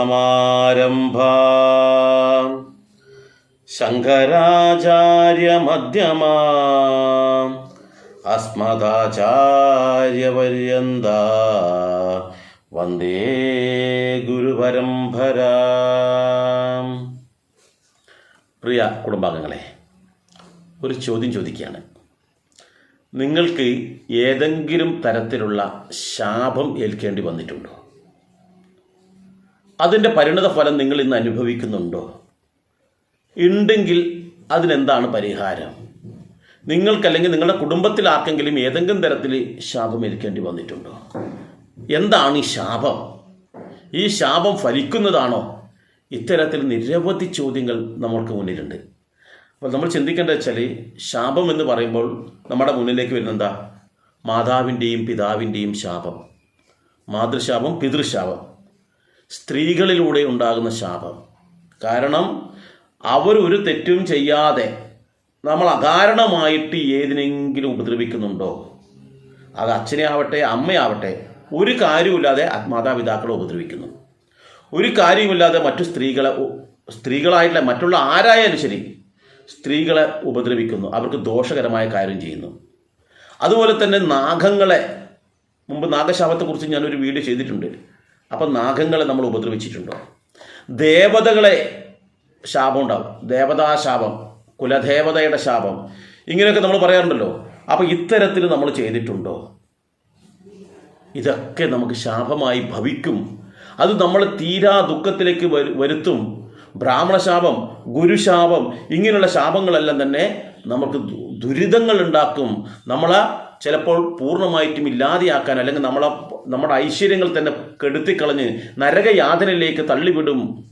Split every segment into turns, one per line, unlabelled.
സദാശിവസമാരംഭാ ശങ്കരാചാര്യമധ്യമാ. അസ്മദാചാര്യപര്യന്ത. വന്ദേ ഗുരുപരംപര പ്രിയ കുടുംബാംഗങ്ങളെ ഒരു ചോദ്യം ചോദിക്കുകയാണ്. നിങ്ങൾക്ക് ഏതെങ്കിലും തരത്തിലുള്ള ശാപം ഏൽക്കേണ്ടി വന്നിട്ടുണ്ടോ? അതിന്റെ പരിണത ഫലം നിങ്ങൾ ഇന്ന് അനുഭവിക്കുന്നുണ്ടോ? ഉണ്ടെങ്കിൽ അതിനെന്താണ് പരിഹാരം? നിങ്ങൾക്കല്ലെങ്കിൽ നിങ്ങളുടെ കുടുംബത്തിൽ ആർക്കെങ്കിലും ഏതെങ്കിലും തരത്തിൽ ശാപം ഏൽക്കേണ്ടി വന്നിട്ടുണ്ടോ? എന്താണ് ഈ ശാപം? ഈ ശാപം ഫലിക്കുന്നതാണോ? ഇത്തരത്തിൽ നിരവധി ചോദ്യങ്ങൾ നമ്മൾക്ക് മുന്നിലുണ്ട്. അപ്പോൾ നമ്മൾ ചിന്തിക്കേണ്ടത് വെച്ചാൽ ശാപം എന്ന് പറയുമ്പോൾ നമ്മുടെ മുന്നിലേക്ക് വരുന്ന എന്താ മാതാവിന്റെയും പിതാവിന്റെയും ശാപം. മാതൃശാപം പിതൃശാപം. സ്ത്രീകളിലൂടെ ഉണ്ടാകുന്ന ശാപം. കാരണം അവർ ഒരു തെറ്റും ചെയ്യാതെ നമ്മൾ അകാരണമായിട്ട് ഏതിനെങ്കിലും ഉപദ്രവിക്കുന്നുണ്ടോ? അത് അച്ഛനെ ആവട്ടെ അമ്മയാവട്ടെ ഒരു കാര്യമില്ലാതെ മാതാപിതാക്കളെ ഉപദ്രവിക്കുന്നു. ഒരു കാര്യമില്ലാതെ മറ്റു സ്ത്രീകളെ സ്ത്രീകളായിട്ടുള്ള മറ്റുള്ള ആരായാലും ശരി സ്ത്രീകളെ ഉപദ്രവിക്കുന്നു. അവർക്ക് ദോഷകരമായ കാര്യം ചെയ്യുന്നു. അതുപോലെ തന്നെ നാഗങ്ങളെ മുമ്പ് നാഗശാപത്തെക്കുറിച്ച് ഞാനൊരു വീഡിയോ ചെയ്തിട്ടുണ്ട്. അപ്പം നാഗങ്ങളെ നമ്മൾ ഉപദ്രവിച്ചിട്ടുണ്ടോ? ദേവതകളെ ശാപം ഉണ്ടാവും. ദേവതാശാപം കുലദേവതയുടെ ശാപം. ഇങ്ങനെയൊക്കെ നമ്മൾ പറയാറുണ്ടല്ലോ. അപ്പോൾ ഇത്തരത്തിൽ നമ്മൾ ചെയ്തിട്ടുണ്ടോ? ഇതൊക്കെ നമുക്ക് ശാപമായി ഭവിക്കും. അത് നമ്മൾ തീരാ ദുഃഖത്തിലേക്ക് വരു- വരുത്തും. ബ്രാഹ്മണശാപം ഗുരുശാപം ഇങ്ങനെയുള്ള ശാപങ്ങളെല്ലാം തന്നെ നമുക്ക് ദുരിതങ്ങൾ ഉണ്ടാക്കും. നമ്മളെ ചിലപ്പോൾ പൂർണമായിട്ടും ഇല്ലാതെയാക്കാൻ അല്ലെങ്കിൽ നമ്മളെ നമ്മുടെ ഐശ്വര്യങ്ങൾ തന്നെ കെടുത്തിക്കളഞ്ഞ് നരകയാതനയിലേക്ക് തള്ളിവിടും.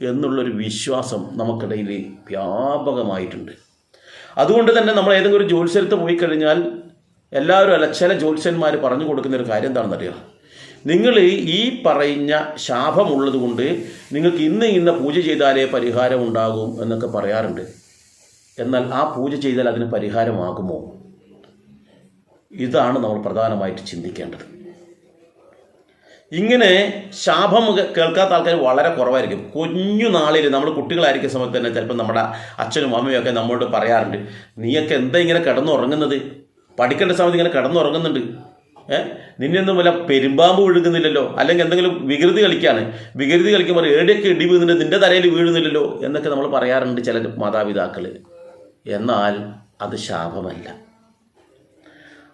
എന്നുള്ളൊരു വിശ്വാസം നമുക്കിടയിൽ വ്യാപകമായിട്ടുണ്ട്. അതുകൊണ്ട് തന്നെ നമ്മൾ ഏതെങ്കിലും ഒരു ജ്യോത്സ്യരത്ത് പോയി കഴിഞ്ഞാൽ എല്ലാവരും അല്ല ചില ജ്യോത്സ്യന്മാർ പറഞ്ഞു കൊടുക്കുന്ന ഒരു കാര്യം എന്താണെന്നറിയോ? നിങ്ങൾ ഈ പറഞ്ഞ ശാപമുള്ളത് കൊണ്ട് നിങ്ങൾക്ക് ഇന്ന് ഇന്ന പൂജ ചെയ്താലേ പരിഹാരം ഉണ്ടാകും എന്നൊക്കെ പറയാറുണ്ട്. എന്നാൽ ആ പൂജ ചെയ്താൽ അതിന് പരിഹാരമാകുമോ? ഇതാണ് നമ്മൾ പ്രധാനമായിട്ട് ചിന്തിക്കേണ്ടത്. ഇങ്ങനെ ശാപം കേൾക്കാത്ത ആൾക്കാർ വളരെ കുറവായിരിക്കും. കുഞ്ഞു നാളിൽ നമ്മൾ കുട്ടികളായിരിക്കുന്ന സമയത്ത് തന്നെ ചിലപ്പോൾ നമ്മുടെ അച്ഛനും അമ്മയും ഒക്കെ നമ്മളോട് പറയാറുണ്ട് നീയൊക്കെ എന്താ ഇങ്ങനെ കിടന്നുറങ്ങുന്നത്? പഠിക്കേണ്ട സമയത്ത് ഇങ്ങനെ കിടന്നുറങ്ങുന്നുണ്ട്. ഏഹ് നിന്നൊന്നും വല്ല പെരുമ്പാമ്പ് ഒഴുകുന്നില്ലല്ലോ അല്ലെങ്കിൽ എന്തെങ്കിലും വികൃതി കളിക്കാണ്. വികൃതി കളിക്കുമ്പോൾ ഏടിയൊക്കെ ഇടി വീഴുന്നുണ്ട് നിന്റെ തലയിൽ വീഴുന്നില്ലല്ലോ? എന്നൊക്കെ നമ്മൾ പറയാറുണ്ട് ചില മാതാപിതാക്കൾ എന്നാൽ അത് ശാപമല്ല.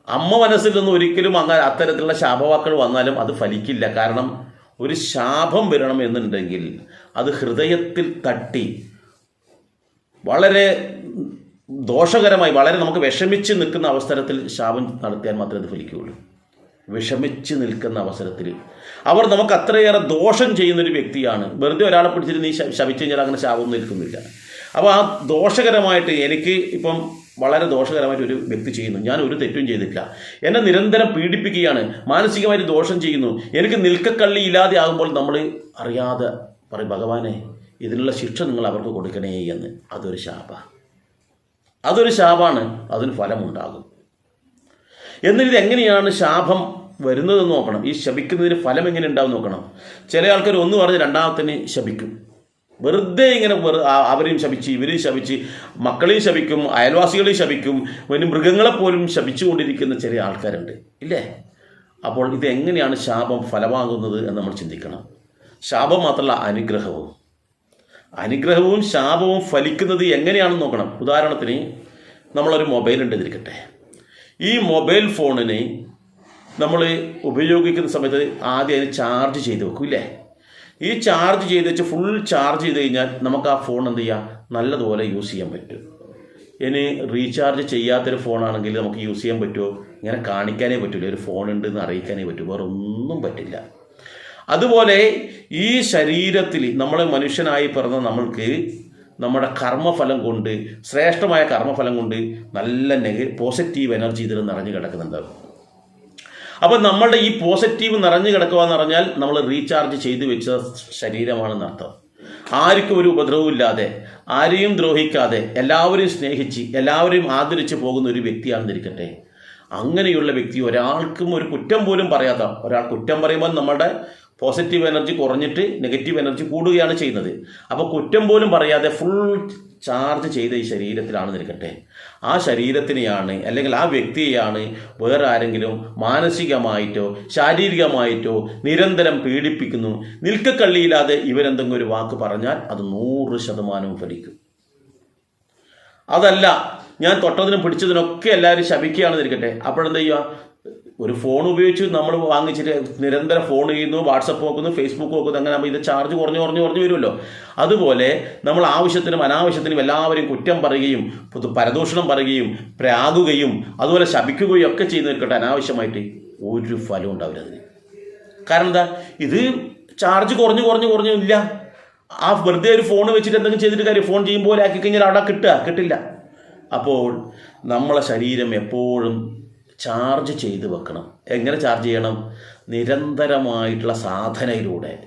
അമ്മ മനസ്സിൽ നിന്ന് ഒരിക്കലും അങ്ങനെ അത്തരത്തിലുള്ള ശാപവാക്കൾ വന്നാലും അത് ഫലിക്കില്ല. കാരണം ഒരു ശാപം വരണം എന്നുണ്ടെങ്കിൽ അത് ഹൃദയത്തിൽ തട്ടി വളരെ ദോഷകരമായി വളരെ നമുക്ക് വിഷമിച്ച് നിൽക്കുന്ന അവസരത്തിൽ ശാപം നടത്തിയാൽ മാത്രമേ അത് ഫലിക്കുകയുള്ളൂ. വിഷമിച്ച് നിൽക്കുന്ന അവസരത്തിൽ. അവർ നമുക്ക് അത്രയേറെ ദോഷം ചെയ്യുന്നൊരു വ്യക്തിയാണ്. വെറുതെ ഒരാളെ പിടിച്ചിട്ട് നീ ശ- ശപിച്ചു കഴിഞ്ഞാൽ അങ്ങനെ ശാപം നിൽക്കുന്നില്ല അപ്പോൾ ആ ദോഷകരമായിട്ട് എനിക്ക് ഇപ്പം വളരെ ദോഷകരമായിട്ട് ഒരു വ്യക്തി ചെയ്യുന്നു. ഞാൻ ഒരു തെറ്റും ചെയ്തിട്ടില്ല. എന്നെ നിരന്തരം പീഡിപ്പിക്കുകയാണ്. മാനസികമായിട്ട് ദോഷം ചെയ്യുന്നു. എനിക്ക് നിൽക്കക്കള്ളി ഇല്ലാതെ ആകുമ്പോൾ നമ്മൾ അറിയാതെ പറയും ഭഗവാനെ ഇതിനുള്ള ശിക്ഷ നിങ്ങൾ അവർക്ക് കൊടുക്കണേ എന്ന്. അതൊരു ശാപ. അതൊരു ശാപാണ്. അതിന് ഫലമുണ്ടാകും. എന്നിട്ട് എങ്ങനെയാണ് ശാപം വരുന്നതെന്ന് നോക്കണം. ഈ ശപിക്കുന്നതിന് ഫലം എങ്ങനെ ഉണ്ടാവും നോക്കണം. ചില ആൾക്കാർ ഒന്ന് പറഞ്ഞ് രണ്ടാമത്തിന് ശപിക്കും. വെറുതെ ഇങ്ങനെ അവരെയും ശപിച്ച് ഇവരെയും ശപിച്ച് മക്കളെയും ശപിക്കും അയൽവാസികളെയും ശപിക്കും പിന്നെ മൃഗങ്ങളെ പോലും ശപിച്ചുകൊണ്ടിരിക്കുന്ന ചെറിയ ആൾക്കാരുണ്ട്. ഇല്ലേ? അപ്പോൾ ഇത് എങ്ങനെയാണ് ശാപം ഫലമാകുന്നത് എന്ന് നമ്മൾ ചിന്തിക്കണം. ശാപം മാത്രമല്ല അനുഗ്രഹവും. അനുഗ്രഹവും ശാപവും ഫലിക്കുന്നത് എങ്ങനെയാണെന്ന് നോക്കണം. ഉദാഹരണത്തിന് നമ്മളൊരു മൊബൈൽ ഉണ്ട് ഉണ്ടെന്നിരിക്കട്ടെ. ഈ മൊബൈൽ ഫോണിനെ നമ്മൾ ഉപയോഗിക്കുന്ന സമയത്ത് ആദ്യം അതിന് ചാർജ് ചെയ്ത് വെക്കും ഇല്ലേ? ഈ ചാർജ് ചെയ്ത് വെച്ച് ഫുൾ ചാർജ് ചെയ്ത് കഴിഞ്ഞാൽ നമുക്ക് ആ ഫോൺ എന്ത് ചെയ്യാം? നല്ലതുപോലെ യൂസ് ചെയ്യാൻ പറ്റും. ഇനി റീചാർജ് ചെയ്യാത്തൊരു ഫോണാണെങ്കിൽ നമുക്ക് യൂസ് ചെയ്യാൻ പറ്റുമോ? ഇങ്ങനെ കാണിക്കാനേ പറ്റില്ല ഒരു ഫോൺ ഉണ്ടെന്ന് അറിയിക്കാനേ പറ്റൂ. വേറെ ഒന്നും പറ്റില്ല. അതുപോലെ ഈ ശരീരത്തിൽ നമ്മൾ മനുഷ്യനായി പിറന്ന നമ്മൾക്ക് നമ്മുടെ കർമ്മഫലം കൊണ്ട് ശ്രേഷ്ഠമായ കർമ്മഫലം കൊണ്ട് നല്ല നെഗ പോസിറ്റീവ് എനർജി ഇതിൽ നിറഞ്ഞു കിടക്കുന്നുണ്ട് അപ്പം നമ്മളുടെ ഈ പോസിറ്റീവ് നിറഞ്ഞു കിടക്കുക എന്ന് പറഞ്ഞാൽ നമ്മൾ റീചാർജ് ചെയ്ത് വെച്ച ശരീരമാണെന്ന് അർത്ഥം. ആർക്കും ഒരു ഉപദ്രവവും ഇല്ലാതെ ആരെയും ദ്രോഹിക്കാതെ എല്ലാവരെയും സ്നേഹിച്ച് എല്ലാവരെയും ആദരിച്ച് പോകുന്ന ഒരു വ്യക്തിയാണെന്നിരിക്കട്ടെ അങ്ങനെയുള്ള വ്യക്തി ഒരാൾക്കും ഒരു കുറ്റം പോലും പറയാത്ത ഒരാൾ കുറ്റം പറയുമ്പോൾ നമ്മുടെ പോസിറ്റീവ് എനർജി കുറഞ്ഞിട്ട് നെഗറ്റീവ് എനർജി കൂടുകയാണ് ചെയ്യുന്നത്. അപ്പോൾ കുറ്റം പോലും പറയാതെ ഫുൾ ചാർജ് ചെയ്ത ഈ ശരീരത്തിലാണ് നിൽക്കട്ടെ. ആ ശരീരത്തിനെയാണ് അല്ലെങ്കിൽ ആ വ്യക്തിയെയാണ് വേറെ ആരെങ്കിലും മാനസികമായിട്ടോ ശാരീരികമായിട്ടോ നിരന്തരം പീഡിപ്പിക്കുന്നു. നിൽക്കക്കള്ളിയില്ലാതെ ഇവരെന്തെങ്കിലും ഒരു വാക്ക് പറഞ്ഞാൽ അത് നൂറ് ശതമാനവും ഫലിക്കും. അതല്ല ഞാൻ തൊട്ടതിനും പിടിച്ചതിനൊക്കെ എല്ലാവരും ശപിക്കുകയാണെന്ന് ഇരിക്കട്ടെ അപ്പോഴെന്താ ചെയ്യുക? ഒരു ഫോൺ ഉപയോഗിച്ച് നമ്മൾ വാങ്ങിച്ചിട്ട് നിരന്തരം ഫോൺ ചെയ്യുന്നു വാട്സപ്പ് നോക്കുന്നു ഫേസ്ബുക്ക് നോക്കുന്നു അങ്ങനെ നമ്മൾ ഇത് ചാർജ് കുറഞ്ഞു കുറഞ്ഞു കുറഞ്ഞു വരുമല്ലോ. അതുപോലെ നമ്മൾ ആവശ്യത്തിനും അനാവശ്യത്തിനും എല്ലാവരെയും കുറ്റം പറയുകയും പരദൂഷണം പറയുകയും പ്രാകുകയും അതുപോലെ ശപിക്കുകയും ഒക്കെ ചെയ്ത് നിൽക്കട്ടെ അനാവശ്യമായിട്ട് ഒരു ഫലവും ഉണ്ടാവില്ല അതിന്. കാരണം എന്താ? ഇത് ചാർജ് കുറഞ്ഞു കുറഞ്ഞു കുറഞ്ഞു ഇല്ല. ആ വെറുതെ ഒരു ഫോൺ വെച്ചിട്ട് എന്തെങ്കിലും ചെയ്തിട്ട് കാര്യം ഫോൺ ചെയ്യുമ്പോൾ ആക്കി കഴിഞ്ഞാൽ അവിടെ കിട്ടുക? കിട്ടില്ല. അപ്പോൾ നമ്മളെ ശരീരം എപ്പോഴും ചാർജ് ചെയ്ത് വെക്കണം. എങ്ങനെ ചാർജ് ചെയ്യണം? നിരന്തരമായിട്ടുള്ള സാധനയിലൂടെ.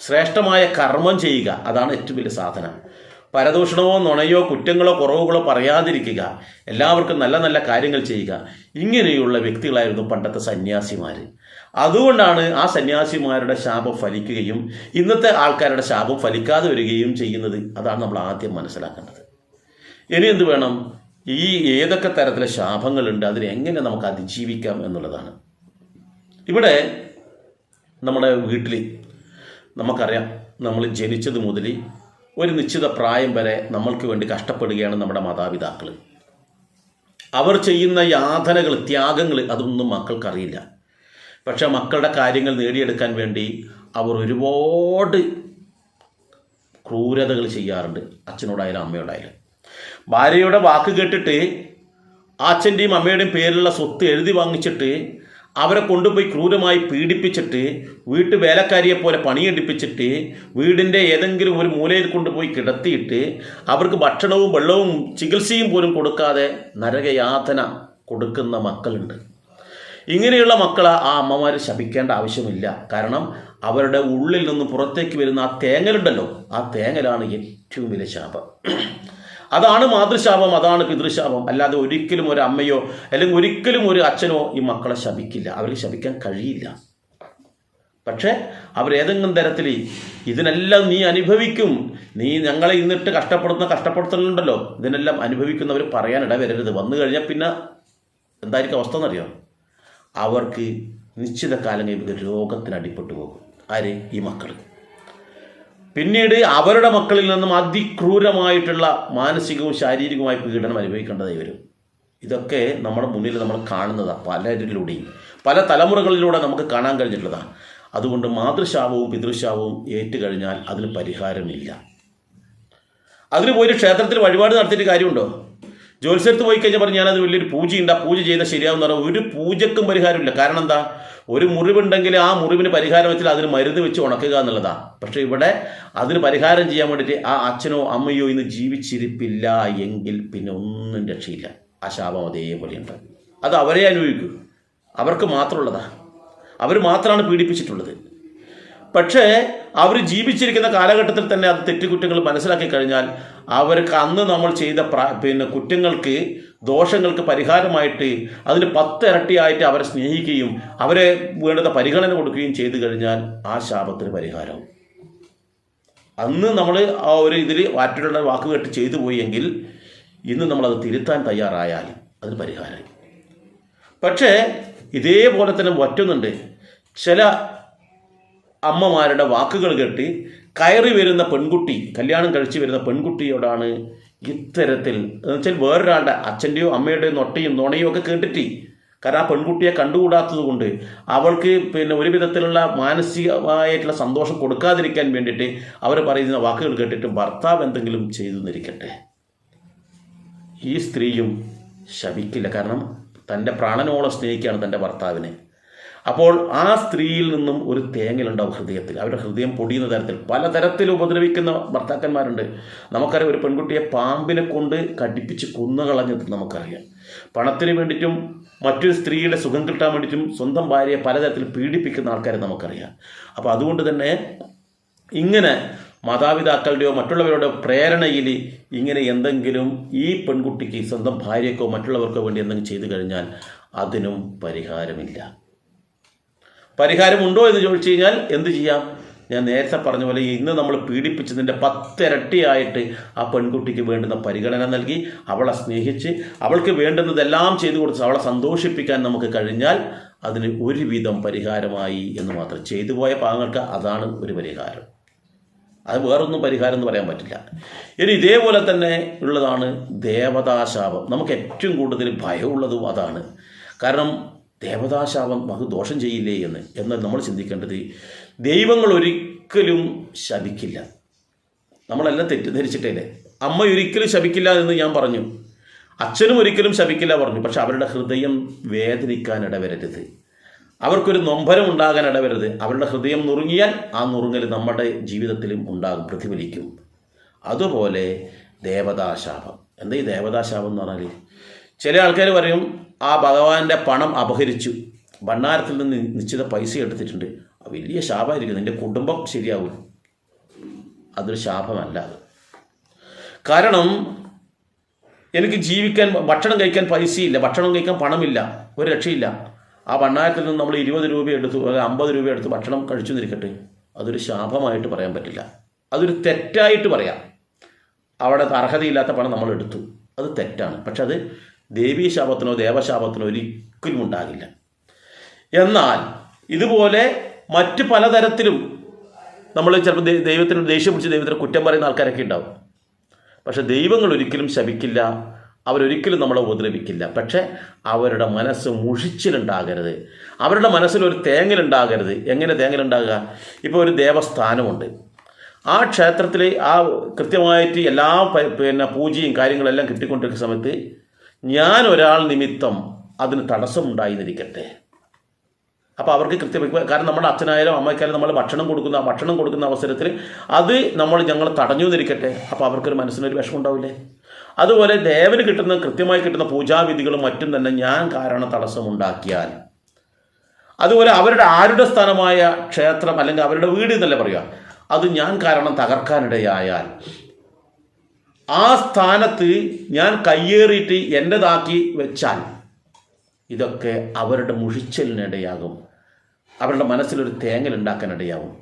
ശ്രേഷ്ഠമായ കർമ്മം ചെയ്യുക അതാണ് ഏറ്റവും വലിയ സാധന. പരദൂഷണമോ നുണയോ കുറ്റങ്ങളോ കുറവുകളോ പറയാതിരിക്കുക. എല്ലാവർക്കും നല്ല നല്ല കാര്യങ്ങൾ ചെയ്യുക. ഇങ്ങനെയുള്ള വ്യക്തികളായിരുന്നു പണ്ടത്തെ സന്യാസിമാർ അതുകൊണ്ടാണ് ആ സന്യാസിമാരുടെ ശാപം ഫലിക്കുകയും ഇന്നത്തെ ആൾക്കാരുടെ ശാപം ഫലിക്കാതെ വരികയും ചെയ്യുന്നത്. അതാണ് നമ്മൾ ആദ്യം മനസ്സിലാക്കേണ്ടത്. ഇനി എന്ത് വേണം? ഈ ഏതൊക്കെ തരത്തിലെ ശാപങ്ങളുണ്ട് അതിനെ എങ്ങനെ നമുക്ക് അതിജീവിക്കാം എന്നുള്ളതാണ്. ഇവിടെ നമ്മുടെ വീട്ടിൽ നമുക്കറിയാം നമ്മൾ ജനിച്ചത് മുതൽ ഒരു നിശ്ചിത പ്രായം വരെ നമ്മൾക്ക് വേണ്ടി കഷ്ടപ്പെടുകയാണ് നമ്മുടെ മാതാപിതാക്കൾ. അവർ ചെയ്യുന്ന യാതനകൾ ത്യാഗങ്ങൾ അതൊന്നും മക്കൾക്കറിയില്ല. പക്ഷെ മക്കളുടെ കാര്യങ്ങൾ നേടിയെടുക്കാൻ വേണ്ടി അവർ ഒരുപാട് ക്രൂരതകൾ ചെയ്യാറുണ്ട് അച്ഛനോടായാലും അമ്മയോടായാലും. ഭാര്യയുടെ വാക്ക് കേട്ടിട്ട് അച്ഛന്റെയും അമ്മയുടെയും പേരിലുള്ള സ്വത്ത് എഴുതി വാങ്ങിച്ചിട്ട് അവരെ കൊണ്ടുപോയി ക്രൂരമായി പീഡിപ്പിച്ചിട്ട് വീട്ടു വേലക്കാരിയെ പോലെ പണിയെടുപ്പിച്ചിട്ട് വീടിന്റെ ഏതെങ്കിലും ഒരു മൂലയിൽ കൊണ്ടുപോയി കിടത്തിയിട്ട് അവർക്ക് ഭക്ഷണവും വെള്ളവും ചികിത്സയും പോലും കൊടുക്കാതെ നരകയാതന കൊടുക്കുന്ന മക്കളുണ്ട്. ഇങ്ങനെയുള്ള മക്കളെ ആ അമ്മമാർ ശപിക്കേണ്ട ആവശ്യമില്ല. കാരണം അവരുടെ ഉള്ളിൽ നിന്ന് പുറത്തേക്ക് വരുന്ന ആ തേങ്ങലുണ്ടല്ലോ ആ തേങ്ങലാണ് ഏറ്റവും വലിയ ശാപം. അതാണ് മാതൃശാപം അതാണ് പിതൃശാപം. അല്ലാതെ ഒരിക്കലും ഒരു അമ്മയോ അല്ലെങ്കിൽ ഒരിക്കലും ഒരു അച്ഛനോ ഈ മക്കളെ ശപിക്കില്ല. അവർക്ക് ശപിക്കാൻ കഴിയില്ല. പക്ഷേ അവരേതെങ്കിലും തരത്തിൽ ഇതിനെല്ലാം നീ അനുഭവിക്കും. നീ ഞങ്ങളെ ഇന്നിട്ട് കഷ്ടപ്പെടുന്ന കഷ്ടപ്പെടുത്തലുണ്ടല്ലോ. ഇതിനെല്ലാം അനുഭവിക്കുന്നവർ പറയാനിട വരരുത് വന്നു കഴിഞ്ഞാൽ പിന്നെ എന്തായിരിക്കും അവസ്ഥ എന്നറിയോ? അവർക്ക് നിശ്ചിത കാലം രോഗത്തിന് അടിപ്പെട്ടു പോകും ആര്? ഈ മക്കൾ പിന്നീട് അവരുടെ മക്കളിൽ നിന്നും അതിക്രൂരമായിട്ടുള്ള മാനസികവും ശാരീരികവുമായ പീഡനം അനുഭവിക്കേണ്ടതായി വരും. ഇതൊക്കെ നമ്മുടെ മുന്നിൽ നമ്മൾ കാണുന്നതാണ് പലരിലൂടെയും. പല തലമുറകളിലൂടെ നമുക്ക് കാണാൻ കഴിഞ്ഞിട്ടുള്ളതാണ് അതുകൊണ്ട് മാതൃശാപവും പിതൃശാപവും ഏറ്റുകഴിഞ്ഞാൽ അതിന് പരിഹാരമില്ല. അതിന് പോയി ഒരു ക്ഷേത്രത്തിൽ വഴിപാട് നടത്തിയിട്ട് കാര്യമുണ്ടോ? ജ്യോത്സ്യത്ത് പോയി കഴിഞ്ഞാൽ പറഞ്ഞു ഞാനത് വലിയൊരു പൂജയുണ്ട് ആ പൂജ ചെയ്താൽ ശരിയാവുന്ന പറഞ്ഞാൽ ഒരു പൂജക്കും പരിഹാരമില്ല. കാരണം എന്താ? ഒരു മുറിവുണ്ടെങ്കിൽ ആ മുറിവിന് പരിഹാരം വെച്ചാൽ അതിന് മരുന്ന് വെച്ച് ഉണക്കുക എന്നുള്ളതാണ് പക്ഷേ ഇവിടെ അതിന് പരിഹാരം ചെയ്യാൻ വേണ്ടിയിട്ട് ആ അച്ഛനോ അമ്മയോ ഇന്ന് ജീവിച്ചിരിപ്പില്ല എങ്കിൽ പിന്നെ ഒന്നും രക്ഷയില്ല. ആ ശാപം അതേപോലെയുണ്ട്. അത് അവരെ അനുഭവിക്കൂ. അവർക്ക് മാത്രമുള്ളതാ. അവർ മാത്രമാണ് പീഡിപ്പിച്ചിട്ടുള്ളത്. പക്ഷേ അവർ ജീവിച്ചിരിക്കുന്ന കാലഘട്ടത്തിൽ തന്നെ അത് തെറ്റുകുറ്റങ്ങൾ മനസ്സിലാക്കി കഴിഞ്ഞാൽ അവർക്ക് അന്ന് നമ്മൾ ചെയ്ത പിന്നെ കുറ്റങ്ങൾക്ക് ദോഷങ്ങൾക്ക് പരിഹാരമായിട്ട് അതിന് പത്തിരട്ടിയായിട്ട് അവരെ സ്നേഹിക്കുകയും അവരെ വേണ്ടുന്ന പരിഗണന കൊടുക്കുകയും ചെയ്തു കഴിഞ്ഞാൽ ആ ശാപത്തിന് പരിഹാരവും. അന്ന് നമ്മൾ ആ ഒരു ഇതിൽ മറ്റുള്ള വാക്ക് കേട്ട് ചെയ്തു പോയെങ്കിൽ ഇന്ന് നമ്മളത് തിരുത്താൻ തയ്യാറായാൽ അതിന് പരിഹാരമായി. പക്ഷേ ഇതേപോലെ തന്നെ മറ്റൊന്നുണ്ട്. ചില അമ്മമാരുടെ വാക്കുകൾ കേട്ട് കയറി വരുന്ന പെൺകുട്ടി കല്യാണം കഴിച്ച് വരുന്ന പെൺകുട്ടിയോടാണ് ഇത്തരത്തിൽ എന്ന് വെച്ചാൽ വേറൊരാളുടെ അച്ഛന്റെയോ അമ്മയുടെയോ നൊട്ടയും നുണയും ഒക്കെ കേട്ടിട്ട് കാരണം ആ പെൺകുട്ടിയെ കണ്ടുകൂടാത്തത് കൊണ്ട് അവൾക്ക് പിന്നെ ഒരു വിധത്തിലുള്ള മാനസികമായിട്ടുള്ള സന്തോഷം കൊടുക്കാതിരിക്കാൻ വേണ്ടിയിട്ട് അവർ പറയുന്ന വാക്കുകൾ കേട്ടിട്ട് ഭർത്താവ് എന്തെങ്കിലും ചെയ്തു നിൽക്കട്ടെ ഈ സ്ത്രീയും ശപിക്കില്ല. കാരണം തന്റെ പ്രാണനോളം സ്നേഹിക്കുകയാണ് തന്റെ ഭർത്താവിനെ. അപ്പോൾ ആ സ്ത്രീയിൽ നിന്നും ഒരു തേങ്ങലുണ്ടാവും ഹൃദയത്തിൽ. അവരുടെ ഹൃദയം പൊടിയുന്ന തരത്തിൽ. പലതരത്തിൽ ഉപദ്രവിക്കുന്ന ഭർത്താക്കന്മാരുണ്ട്. നമുക്കറിയാം ഒരു പെൺകുട്ടിയെ പാമ്പിനെ കൊണ്ട് കടിപ്പിച്ച് കുന്നുകളഞ്ഞത് നമുക്കറിയാം. പണത്തിന് വേണ്ടിയിട്ടും മറ്റൊരു സ്ത്രീയുടെ സുഖം കിട്ടാൻ വേണ്ടിയിട്ടും സ്വന്തം ഭാര്യയെ പലതരത്തിൽ പീഡിപ്പിക്കുന്ന ആൾക്കാരെ നമുക്കറിയാം. അപ്പോൾ അതുകൊണ്ട് തന്നെ ഇങ്ങനെ മാതാപിതാക്കളുടെയോ മറ്റുള്ളവരുടെ പ്രേരണയിൽ ഇങ്ങനെ എന്തെങ്കിലും ഈ പെൺകുട്ടിക്ക് സ്വന്തം ഭാര്യയ്ക്കോ മറ്റുള്ളവർക്കോ വേണ്ടി എന്തെങ്കിലും ചെയ്തു കഴിഞ്ഞാൽ അതിനും പരിഹാരമില്ല. പരിഹാരമുണ്ടോ എന്ന് ചോദിച്ചു കഴിഞ്ഞാൽ എന്ത് ചെയ്യാം? ഞാൻ നേരത്തെ പറഞ്ഞ പോലെ ഇന്ന് നമ്മൾ പീഡിപ്പിച്ചതിന്റെ പത്തിരട്ടിയായിട്ട് ആ പെൺകുട്ടിക്ക് വേണ്ടുന്ന പരിഗണന നൽകി അവളെ സ്നേഹിച്ച് അവൾക്ക് വേണ്ടുന്നതെല്ലാം ചെയ്തു കൊടുത്ത് അവളെ സന്തോഷിപ്പിക്കാൻ നമുക്ക് കഴിഞ്ഞാൽ അതിന് ഒരുവിധം പരിഹാരമായി എന്ന് മാത്രം. ചെയ്തു പോയ പാവങ്ങൾക്ക് അതാണ് ഒരു പരിഹാരം. അത് വേറൊന്നും പരിഹാരം എന്ന് പറയാൻ പറ്റില്ല. ഇനി ഇതേപോലെ തന്നെ ഉള്ളതാണ് ദേവതാശാപം. നമുക്ക് ഏറ്റവും കൂടുതൽ ഭയമുള്ളതും അതാണ്. കാരണം ദേവതാശാപം അത് ദോഷം ചെയ്യില്ലേ എന്ന്. എന്നാൽ നമ്മൾ ചിന്തിക്കേണ്ടത് ദൈവങ്ങൾ ഒരിക്കലും ശപിക്കില്ല. നമ്മളെല്ലാം തെറ്റിദ്ധരിച്ചിട്ടേ അമ്മ ഒരിക്കലും ശപിക്കില്ല എന്ന് ഞാൻ പറഞ്ഞു. അച്ഛനും ഒരിക്കലും ശപിക്കില്ല പറഞ്ഞു. പക്ഷെ അവരുടെ ഹൃദയം വേദനിക്കാൻ ഇടവരരുത്. അവർക്കൊരു നൊമ്പരം ഉണ്ടാകാൻ ഇടവരുത് അവരുടെ ഹൃദയം നുറുങ്ങിയാൽ ആ നുറുങ്ങൽ നമ്മുടെ ജീവിതത്തിലും ഉണ്ടാകും പ്രതിഫലിക്കും. അതുപോലെ ദേവതാശാപം. എന്താ ഈ ദേവതാശാപം എന്ന് പറഞ്ഞാൽ ചില ആൾക്കാർ പറയും ആ ഭഗവാന്റെ പണം അപഹരിച്ചു. ഭണ്ണാരത്തിൽ നിന്ന് നിശ്ചിത പൈസ എടുത്തിട്ടുണ്ട്. വലിയ ശാപമായിരിക്കും. നിന്റെ കുടുംബം ശരിയാവും. അതൊരു ശാപമല്ല അത്. കാരണം എനിക്ക് ജീവിക്കാൻ ഭക്ഷണം കഴിക്കാൻ പൈസയില്ല. ഭക്ഷണം കഴിക്കാൻ പണമില്ല. ഒരു രക്ഷയില്ല. ആ ഭണ്ണാരത്തിൽ നിന്ന് നമ്മൾ ഇരുപത് രൂപ എടുത്തു അമ്പത് രൂപ എടുത്ത് ഭക്ഷണം കഴിച്ചു നിൽക്കട്ടെ. അതൊരു ശാപമായിട്ട് പറയാൻ പറ്റില്ല. അതൊരു തെറ്റായിട്ട് പറയാം. അവിടെ അർഹതയില്ലാത്ത പണം നമ്മൾ എടുത്തു. അത് തെറ്റാണ്. പക്ഷെ അത് ദേവീ ശാപത്തിനോ ദേവശാപത്തിനോ ഒരിക്കലും ഉണ്ടാകില്ല. എന്നാൽ ഇതുപോലെ മറ്റ് പലതരത്തിലും നമ്മൾ ചിലപ്പോൾ ദൈവത്തിന് ദേഷ്യം പിടിച്ച് ദൈവത്തിന് കുറ്റം പറയുന്ന ആൾക്കാരൊക്കെ ഉണ്ടാവും. പക്ഷെ ദൈവങ്ങൾ ഒരിക്കലും ശപിക്കില്ല അവരൊരിക്കലും നമ്മളെ ഉപദ്രവിക്കില്ല. പക്ഷെ അവരുടെ മനസ്സ് മുഷിച്ചിലുണ്ടാകരുത്. അവരുടെ മനസ്സിൽ ഒരു തേങ്ങലുണ്ടാകരുത്. എങ്ങനെ തേങ്ങലുണ്ടാകുക? ഇപ്പോൾ ഒരു ദേവസ്ഥാനമുണ്ട്. ആ ക്ഷേത്രത്തിൽ ആ കൃത്യമായിട്ട് എല്ലാ പിന്നെ പൂജയും കാര്യങ്ങളെല്ലാം കിട്ടിക്കൊണ്ടിരിക്കുന്ന സമയത്ത് ഞാൻ ഒരാൾ നിമിത്തം അതിന് തടസ്സം തടസ്സമുണ്ടായിരുന്നിരിക്കട്ടെ അപ്പോൾ അവർക്ക് കൃത്യമായി കാരണം നമ്മുടെ അച്ഛനായാലും അമ്മയ്ക്കായാലും നമ്മൾ ഭക്ഷണം കൊടുക്കുന്ന ഭക്ഷണം കൊടുക്കുന്ന അവസരത്തിൽ അത് നമ്മൾ ഞങ്ങൾ തടഞ്ഞു എന്നിരിക്കട്ടെ. അപ്പോൾ അവർക്കൊരു മനസ്സിനൊരു വിഷമം ഉണ്ടാവില്ലേ അതുപോലെ ദേവന് കിട്ടുന്ന കൃത്യമായി കിട്ടുന്ന പൂജാവിധികളും മറ്റും തന്നെ ഞാൻ കാരണം തടസ്സമുണ്ടാക്കിയാൽ. അതുപോലെ അവരുടെ ആരുടെ സ്ഥാനമായ ക്ഷേത്രം അല്ലെങ്കിൽ അവരുടെ വീട് എന്നല്ലേ പറയുക? അത് ഞാൻ കാരണം തകർക്കാനിടയായാൽ. ആ സ്ഥാനത്ത് ഞാൻ കയ്യേറിയിട്ട് എന്റെതാക്കി വെച്ചാൽ ഇതൊക്കെ അവരുടെ മുഷിച്ചലിനിടയാകും. അവരുടെ മനസ്സിലൊരു തേങ്ങൽ ഉണ്ടാക്കാനിടയാകും